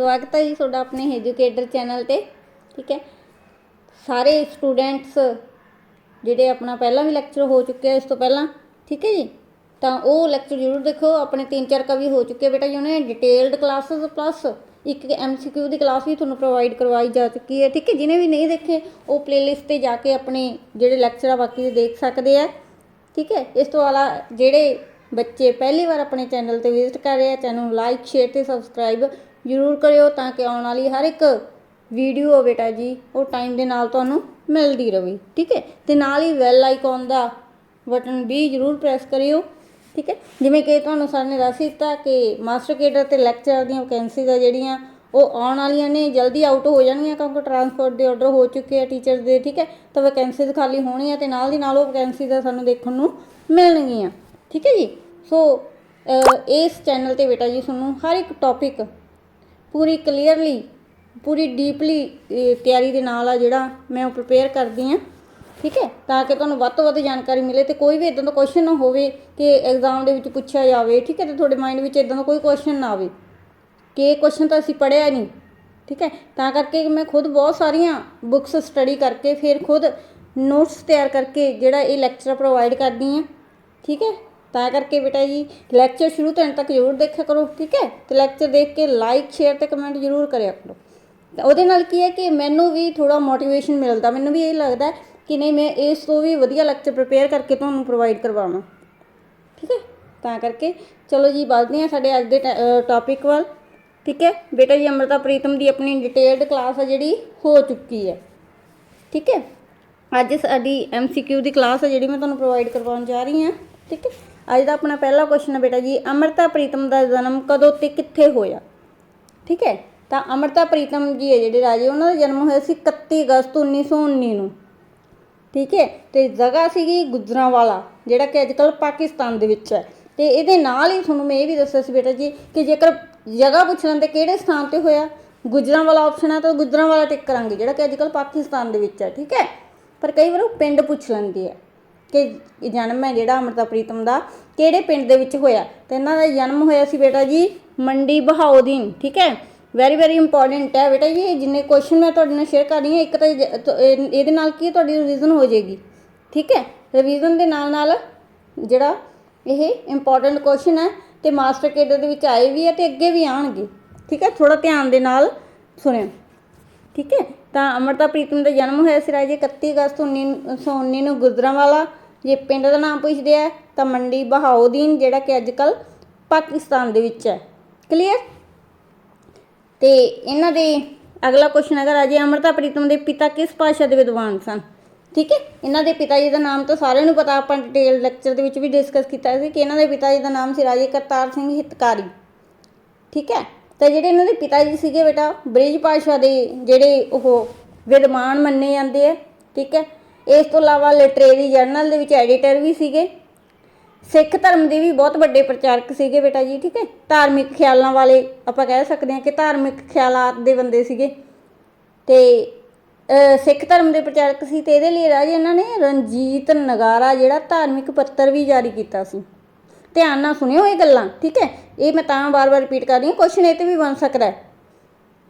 ਸਵਾਗਤ ਹੈ ਜੀ ਤੁਹਾਡਾ ਆਪਣੇ ਐਜੂਕੇਟਰ ਚੈਨਲ ਤੇ, ਠੀਕ ਹੈ। ਸਾਰੇ ਸਟੂਡੈਂਟਸ ਜਿਹੜੇ ਆਪਣਾ ਪਹਿਲਾਂ ਵੀ ਲੈਕਚਰ ਹੋ ਚੁੱਕਿਆ ਇਸ ਤੋਂ ਪਹਿਲਾਂ, ਠੀਕ ਹੈ ਜੀ। ਤਾਂ ਉਹ ਲੈਕਚਰ ਜ਼ਰੂਰ ਦੇਖੋ, ਆਪਣੇ ਤਿੰਨ ਚਾਰ ਕਵੀ ਹੋ ਚੁੱਕੇ ਬੇਟਾ ਜੀ, ਉਹਨੇ ਡਿਟੇਲਡ ਕਲਾਸਸ ਪਲੱਸ ਇੱਕ ਐਮਸੀਕਿਊ ਦੀ ਕਲਾਸ ਵੀ ਤੁਹਾਨੂੰ ਪ੍ਰੋਵਾਈਡ ਕਰਵਾਈ ਜਾ ਚੁੱਕੀ ਹੈ, ਠੀਕ ਹੈ। ਜਿਹਨੇ ਵੀ ਨਹੀਂ ਦੇਖੇ, ਉਹ ਪਲੇਲਿਸਟ ਤੇ ਜਾ ਕੇ ਆਪਣੇ ਜਿਹੜੇ ਲੈਕਚਰ ਆ ਬਾਕੀ ਦੇ ਦੇਖ ਸਕਦੇ ਆ, ਠੀਕ ਹੈ। ਇਸ ਤੋਂ ਇਲਾਵਾ ਜਿਹੜੇ ਬੱਚੇ ਪਹਿਲੀ ਵਾਰ ਆਪਣੇ ਚੈਨਲ ਤੇ ਵਿਜ਼ਿਟ ਕਰ ਰਹੇ ਆ, ਚੈਨਲ ਨੂੰ ਲਾਈਕ ਸ਼ੇਅਰ ਤੇ ਸਬਸਕ੍ਰਾਈਬ ਜ਼ਰੂਰ ਕਰਿਓ ਤਾਂ ਕਿ ਆਉਣ ਵਾਲੀ ਹਰ ਇੱਕ ਵੀਡੀਓ ਬੇਟਾ ਜੀ, ਉਹ ਟਾਈਮ ਦੇ ਨਾਲ ਤੁਹਾਨੂੰ ਮਿਲਦੀ ਰਹੇ ਠੀਕ ਹੈ? ਤੇ ਨਾਲ ਹੀ ਬੈਲ ਆਈਕਨ ਦਾ ਬਟਨ ਵੀ ਜ਼ਰੂਰ ਪ੍ਰੈਸ ਕਰਿਓ, ਠੀਕ ਹੈ? ਜਿਵੇਂ ਕਿ ਤੁਹਾਨੂੰ ਸਰ ਨੇ ਦੱਸ ਦਿੱਤਾ ਕਿ ਮਾਸਟਰ ਕੇਡਰ ਤੇ ਲੈਕਚਰ ਦੀਆਂ ਵੈਕੈਂਸੀਜ਼ ਆ ਜਿਹੜੀਆਂ, ਉਹ ਆਉਣ ਵਾਲੀਆਂ ਨੇ, ਜਲਦੀ ਆਊਟ ਹੋ ਜਾਣਗੀਆਂ ਕਿਉਂਕਿ ਟਰਾਂਸਪੋਰਟ ਦੇ ਆਰਡਰ ਹੋ ਚੁੱਕੇ ਆ ਟੀਚਰਸ ਦੇ, ਠੀਕ ਹੈ? ਤਾਂ ਵੈਕੈਂਸੀਜ਼ ਖਾਲੀ ਹੋਣੀਆਂ ਤੇ ਨਾਲ ਦੀ ਨਾਲ ਉਹ ਵੈਕੈਂਸੀਜ਼ ਆ ਸਾਨੂੰ ਦੇਖਣ ਨੂੰ ਮਿਲਣਗੀਆਂ, ਠੀਕ ਹੈ ਜੀ? ਸੋ ਇਸ ਚੈਨਲ ਤੇ ਬੇਟਾ ਜੀ ਤੁਹਾਨੂੰ ਹਰ ਇੱਕ ਟੌਪਿਕ ਪੂਰੀ ਕਲੀਅਰਲੀ ਪੂਰੀ ਡੀਪਲੀ ਤਿਆਰੀ ਦੇ ਨਾਲ ਆ ਜਿਹੜਾ ਮੈਂ ਉਹ ਪ੍ਰਪੇਅਰ ਕਰਦੀ ਆ ਠੀਕ ਹੈ? ਤਾਂ ਕਿ ਤੁਹਾਨੂੰ ਵੱਧ ਤੋਂ ਵੱਧ ਜਾਣਕਾਰੀ ਮਿਲੇ ਤੇ ਕੋਈ ਵੀ ਇਦਾਂ ਦਾ ਕੁਐਸਚਨ ਨਾ ਹੋਵੇ ਕਿ ਐਗਜ਼ਾਮ ਦੇ ਵਿੱਚ ਪੁੱਛਿਆ ਜਾਵੇ। ਠੀਕ ਹੈ? ਤੇ ਤੁਹਾਡੇ ਮਾਈਂਡ ਵਿੱਚ ਇਦਾਂ ਦਾ ਕੋਈ ਕੁਐਸਚਨ ਨਾ ਆਵੇ। ਕਿ ਇਹ ਕੁਐਸਚਨ ਤਾਂ ਅਸੀਂ ਪੜ੍ਹਿਆ ਨਹੀਂ। ਠੀਕ ਹੈ? ਤਾਂ ਕਰਕੇ ਮੈਂ ਖੁਦ ਬਹੁਤ ਸਾਰੀਆਂ ਬੁੱਕਸ ਸਟੱਡੀ ਕਰਕੇ ਫਿਰ ਖੁਦ ਨੋਟਸ ਤਿਆਰ ਕਰਕੇ ਜਿਹੜਾ ਇਹ ਲੈਕਚਰ ਪ੍ਰੋਵਾਈਡ ਕਰਦੀ ਆ ਠੀਕ ਹੈ? ਤਾਂ ਕਰਕੇ ਬੇਟਾ ਜੀ ਲੈਕਚਰ ਸ਼ੁਰੂ ਤੋਂ ਅੰਤ ਤੱਕ ਜ਼ਰੂਰ ਦੇਖਿਆ ਕਰੋ, ਠੀਕ ਹੈ? ਤੇ ਲੈਕਚਰ ਦੇਖ ਕੇ ਲਾਈਕ ਸ਼ੇਅਰ ਤੇ ਕਮੈਂਟ ਜ਼ਰੂਰ ਕਰਿਆ ਕਰੋ। ਉਹਦੇ ਨਾਲ ਕੀ ਹੈ ਕਿ ਮੈਨੂੰ ਵੀ ਥੋੜਾ ਮੋਟੀਵੇਸ਼ਨ ਮਿਲਦਾ। ਮੈਨੂੰ ਵੀ ਇਹ ਲੱਗਦਾ ਕਿ ਨਹੀਂ, ਮੈਂ ਇਸ ਤੋਂ ਵੀ ਵਧੀਆ ਲੈਕਚਰ ਪ੍ਰਪੇਅਰ ਕਰਕੇ ਤੁਹਾਨੂੰ ਪ੍ਰੋਵਾਈਡ ਕਰਵਾਵਾਂ। ਠੀਕ ਹੈ? ਤਾਂ ਕਰਕੇ ਚਲੋ ਜੀ, ਵੱਧਦੇ ਹਾਂ ਸਾਡੇ ਅੱਜ ਦੇ ਟੌਪਿਕ ਵੱਲ। ਠੀਕ ਹੈ? ਬੇਟਾ ਜੀ ਅਮਰਤਾ ਪ੍ਰੀਤਮ ਦੀ ਆਪਣੀ ਡਿਟੇਲਡ ਕਲਾਸ ਆ ਜਿਹੜੀ, ਹੋ ਚੁੱਕੀ ਹੈ। ਠੀਕ ਹੈ? ਅੱਜ ਸਾਡੀ ਐਮਸੀਕਿਊ ਦੀ ਕਲਾਸ ਹੈ ਜਿਹੜੀ ਮੈਂ ਤੁਹਾਨੂੰ ਪ੍ਰੋਵਾਈਡ ਕਰਵਾਉਣ ਜਾ ਰਹੀ ਹਾਂ। ਠੀਕ ਹੈ? ਅੱਜ ਦਾ ਆਪਣਾ ਪਹਿਲਾ ਕੁਐਸਚਨ ਹੈ ਬੇਟਾ ਜੀ, ਅਮਰਤਾ ਪ੍ਰੀਤਮ ਦਾ ਜਨਮ ਕਦੋਂ ਤੇ ਕਿੱਥੇ ਹੋਇਆ? ਠੀਕ ਹੈ? ਤਾਂ ਅਮਰਤਾ ਪ੍ਰੀਤਮ ਜੀ ਹੈ ਜਿਹੜੇ ਰਾਜੇ, ਉਹਨਾਂ ਦਾ ਜਨਮ ਹੋਇਆ ਸੀ 31 ਅਗਸਤ 1919 ਨੂੰ। ਠੀਕ ਹੈ? ਤੇ ਜਗ੍ਹਾ ਸੀਗੀ ਗੁਜਰਾਂਵਾਲਾ, ਜਿਹੜਾ ਕਿ ਅੱਜਕੱਲ ਪਾਕਿਸਤਾਨ ਦੇ ਵਿੱਚ ਹੈ। ਤੇ ਇਹਦੇ ਨਾਲ ਹੀ ਤੁਹਾਨੂੰ ਮੈਂ ਇਹ ਵੀ ਦੱਸਿਆ ਸੀ ਬੇਟਾ ਜੀ ਕਿ ਜੇਕਰ ਜਗ੍ਹਾ ਪੁੱਛ ਲੈਂਦੇ ਕਿਹੜੇ ਸਥਾਨ ਤੇ ਹੋਇਆ, ਗੁਜਰਾਂਵਾਲਾ ਆਪਸ਼ਨ ਹੈ ਤਾਂ ਗੁਜਰਾਂਵਾਲਾ ਟਿਕ ਕਰਾਂਗੇ ਜਿਹੜਾ ਕਿ ਅੱਜਕੱਲ ਪਾਕਿਸਤਾਨ ਦੇ ਵਿੱਚ ਹੈ। ਠੀਕ ਹੈ? ਪਰ ਕਈ ਵਾਰ ਉਹ ਪਿੰਡ ਪੁੱਛ ਲੈਂਦੇ ਹੈ। ਕਿ ਜਨਮ ਹੈ ਜਿਹੜਾ ਅਮਰਤਾ ਪ੍ਰੀਤਮ ਦਾ, ਕਿਹੜੇ ਪਿੰਡ ਦੇ ਵਿੱਚ ਹੋਇਆ? ਤੇ ਇਹਨਾਂ ਦਾ ਜਨਮ ਹੋਇਆ ਸੀ ਬੇਟਾ ਜੀ ਮੰਡੀ ਬਹਾਉਦੀਨ, ਠੀਕ ਹੈ? ਵੈਰੀ ਵੈਰੀ ਇੰਪੋਰਟੈਂਟ ਹੈ ਬੇਟਾ ਜੀ, ਇਹ ਜਿੰਨੇ ਕੁਐਸਚਨ ਮੈਂ ਤੁਹਾਡੇ ਨਾਲ ਸ਼ੇਅਰ ਕਰ ਰਹੀ ਹਾਂ, ਇੱਕ ਤਾਂ ਜ- ਇਹਦੇ ਨਾਲ ਕੀ ਤੁਹਾਡੀ ਰਿਵੀਜ਼ਨ ਹੋ ਜਾਏਗੀ, ਠੀਕ ਹੈ? ਰਿਵੀਜ਼ਨ ਦੇ ਨਾਲ ਨਾਲ ਜਿਹੜਾ ਇਹ ਇੰਪੋਰਟੈਂਟ ਕੁਐਸਚਨ ਹੈ ਤੇ ਮਾਸਟਰ ਕੇਡਰ ਦੇ ਵਿੱਚ ਆਏ ਵੀ ਹੈ ਤੇ ਅੱਗੇ ਵੀ ਆਣਗੇ ਠੀਕ ਹੈ? ਥੋੜਾ ਧਿਆਨ ਦੇ ਨਾਲ ਸੁਣਿਓ, ਠੀਕ ਹੈ? ਤਾਂ ਅਮਰਤਾ ਪ੍ਰੀਤਮ ਦਾ ਜਨਮ ਹੋਇਆ ਸੀ ਰਾਜੇ 31 ਅਗਸਤ 1919 ਨੂੰ ਗੁਜਰਾਂਵਾਲਾ ਜੇ ਪਿੰਡ ਦਾ ਨਾਮ ਪੁੱਛਦੇ ਆ, ਤਾਂ ਮੰਡੀ ਬਹਾਉਦੀਨ ਜਿਹੜਾ ਕਿ ਅੱਜ ਅੱਜਕੱਲ ਪਾਕਿਸਤਾਨ ਦੇ ਵਿੱਚ ਹੈ। ਕਲੀਅਰ ਤੇ ਇਹਨਾਂ ਦੇ ਅਗਲਾ ਕੁਐਸਚਨ ਹੈਗਾ ਰਾਜੇ ਅਮਰਤਾ ਪ੍ਰੀਤਮ ਦੇ ਪਿਤਾ ਕਿਸ ਭਾਸ਼ਾ ਦੇ ਵਿਦਵਾਨ ਸਨ? ਠੀਕ ਹੈ? ਇਹਨਾਂ ਦੇ ਪਿਤਾ ਜੀ ਦਾ ਨਾਮ ਤਾਂ ਸਾਰਿਆਂ ਨੂੰ ਪਤਾ, ਆਪਾਂ ਡਿਟੇਲ ਲੈਕਚਰ ਦੇ ਵਿੱਚ ਵੀ ਡਿਸਕਸ ਕੀਤਾ ਸੀ ਕਿ ਇਹਨਾਂ ਦੇ ਪਿਤਾ ਜੀ ਦਾ ਨਾਮ ਸੀ ਰਾਜੇ ਕਰਤਾਰ ਸਿੰਘ ਹਿਤਕਾਰੀ। ਠੀਕ ਹੈ? ਤਾਂ ਜਿਹੜੇ ਇਹਨਾਂ ਦੇ ਪਿਤਾ ਜੀ ਸੀਗੇ ਬੇਟਾ, ਬ੍ਰਿਜ ਭਾਸ਼ਾ ਦੇ ਜਿਹੜੇ ਉਹ ਵਿਦਵਾਨ ਮੰਨੇ ਜਾਂਦੇ ਆ, ਠੀਕ ਹੈ? ਇਸ ਤੋਂ ਇਲਾਵਾ ਲਿਟਰੇਰੀ ਜਰਨਲ ਦੇ ਵਿੱਚ ਐਡੀਟਰ ਵੀ ਸੀਗੇ। ਸਿੱਖ ਧਰਮ ਦੇ ਵੀ ਬਹੁਤ ਵੱਡੇ ਪ੍ਰਚਾਰਕ ਸੀਗੇ ਬੇਟਾ ਜੀ, ਠੀਕ ਹੈ? ਧਾਰਮਿਕ ਖਿਆਲਾਂ ਵਾਲੇ ਆਪਾਂ ਕਹਿ ਸਕਦੇ ਹਾਂ ਕਿ ਧਾਰਮਿਕ ਖਿਆਲਾਂ ਦੇ ਬੰਦੇ ਸੀਗੇ। ਤੇ ਸਿੱਖ ਧਰਮ ਦੇ ਪ੍ਰਚਾਰਕ ਸੀ ਤੇ ਇਹਦੇ ਲਈ ਰਾਜੇ ਇਹਨਾਂ ਨੇ ਰਣਜੀਤ ਨਗਾਰਾ ਜਿਹੜਾ ਧਾਰਮਿਕ ਪੱਤਰ ਵੀ ਜਾਰੀ ਕੀਤਾ ਸੀ। ਧਿਆਨ ਨਾਲ ਸੁਣਿਓ ਇਹ ਗੱਲਾਂ, ਠੀਕ ਹੈ? ਇਹ ਮੈਂ ਤਾਂ ਵਾਰ ਵਾਰ ਰਿਪੀਟ ਕਰ ਰਹੀ ਹਾਂ ਕੁਐਸਚਨ ਇਹ ਤੇ ਵੀ ਬਣ ਸਕਦਾ ਹੈ।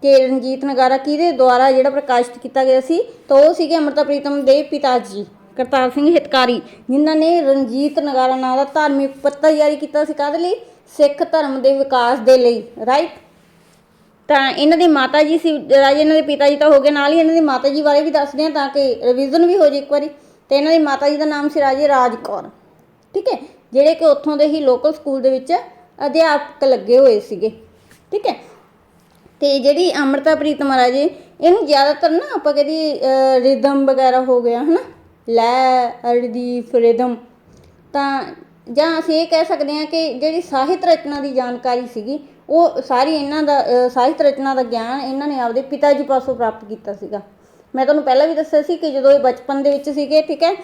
ਕਿ ਰਣਜੀਤ ਨਗਾਰਾ ਕਿਹਦੇ ਦੁਆਰਾ ਜਿਹੜਾ ਪ੍ਰਕਾਸ਼ਿਤ ਕੀਤਾ ਗਿਆ ਸੀ, ਤਾਂ ਉਹ ਸੀਗੇ ਅਮਰਤਾ ਪ੍ਰੀਤਮ ਦੇ ਪਿਤਾ ਜੀ ਕਰਤਾਰ ਸਿੰਘ ਹਿਤਕਾਰੀ, ਜਿਨ੍ਹਾਂ ਨੇ ਰਣਜੀਤ ਨਗਾਰਾ ਨਾਂ ਦਾ ਧਾਰਮਿਕ ਪੱਤਰ ਜਾਰੀ ਕੀਤਾ ਸੀ ਕਾਹਦੇ ਲਈ? ਸਿੱਖ ਧਰਮ ਦੇ ਵਿਕਾਸ ਦੇ ਲਈ ਰਾਈਟ ਤਾਂ ਇਹਨਾਂ ਦੀ ਮਾਤਾ ਜੀ ਸੀ, ਰਾਜੇ ਇਹਨਾਂ ਦੇ ਪਿਤਾ ਜੀ ਤਾਂ ਹੋ ਗਏ ਨਾਲ ਹੀ, ਇਹਨਾਂ ਦੀ ਮਾਤਾ ਜੀ ਬਾਰੇ ਵੀ ਦੱਸਦੇ ਹਾਂ ਤਾਂ ਕਿ ਰਿਵੀਜ਼ਨ ਵੀ ਹੋ ਜੇ ਇੱਕ ਵਾਰੀ। ਤੇ ਇਹਨਾਂ ਦੀ ਮਾਤਾ ਜੀ ਦਾ ਨਾਮ ਸੀ ਰਾਜੇ ਰਾਜ ਕੌਰ, ਠੀਕ ਹੈ? ਜਿਹੜੇ ਕਿ ਉੱਥੋਂ ਦੇ ਹੀ ਲੋਕਲ ਸਕੂਲ ਦੇ ਵਿੱਚ ਅਧਿਆਪਕ ਲੱਗੇ ਹੋਏ ਸੀਗੇ, ਠੀਕ ਹੈ? ਤੇ ਜਿਹੜੀ ਅੰਮ੍ਰਿਤਾ ਪ੍ਰੀਤਮ ਰਾਜੇ ਇਹਨੂੰ ਜ਼ਿਆਦਾਤਰ ਨਾ ਆਪਾਂ ਕਹਦੀ ਰਿਦਮ ਵਗੈਰਾ ਹੋ ਗਿਆ, ਹਨਾ? ਲੈ ਅਰਦੀਫ ਰਿਦਮ ਤਾਂ ਜਾਂ ਅਸੀਂ ਇਹ ਕਹਿ ਸਕਦੇ ਹਾਂ ਕਿ ਜਿਹੜੀ ਸਾਹਿਤ ਰਚਨਾ ਦੀ ਜਾਣਕਾਰੀ ਸੀਗੀ, ਉਹ ਸਾਰੀ ਇਹਨਾਂ ਦਾ ਸਾਹਿਤ ਰਚਨਾ ਦਾ ਗਿਆਨ ਇਹਨਾਂ ਨੇ ਆਪਦੇ ਪਿਤਾ ਜੀ ਪਾਸੋਂ ਪ੍ਰਾਪਤ ਕੀਤਾ ਸੀਗਾ। ਮੈਂ ਤੁਹਾਨੂੰ ਪਹਿਲਾਂ ਵੀ ਦੱਸਿਆ ਸੀ ਕਿ ਜਦੋਂ ਇਹ ਬਚਪਨ ਦੇ ਵਿੱਚ ਸੀਗੇ, ਠੀਕ ਹੈ?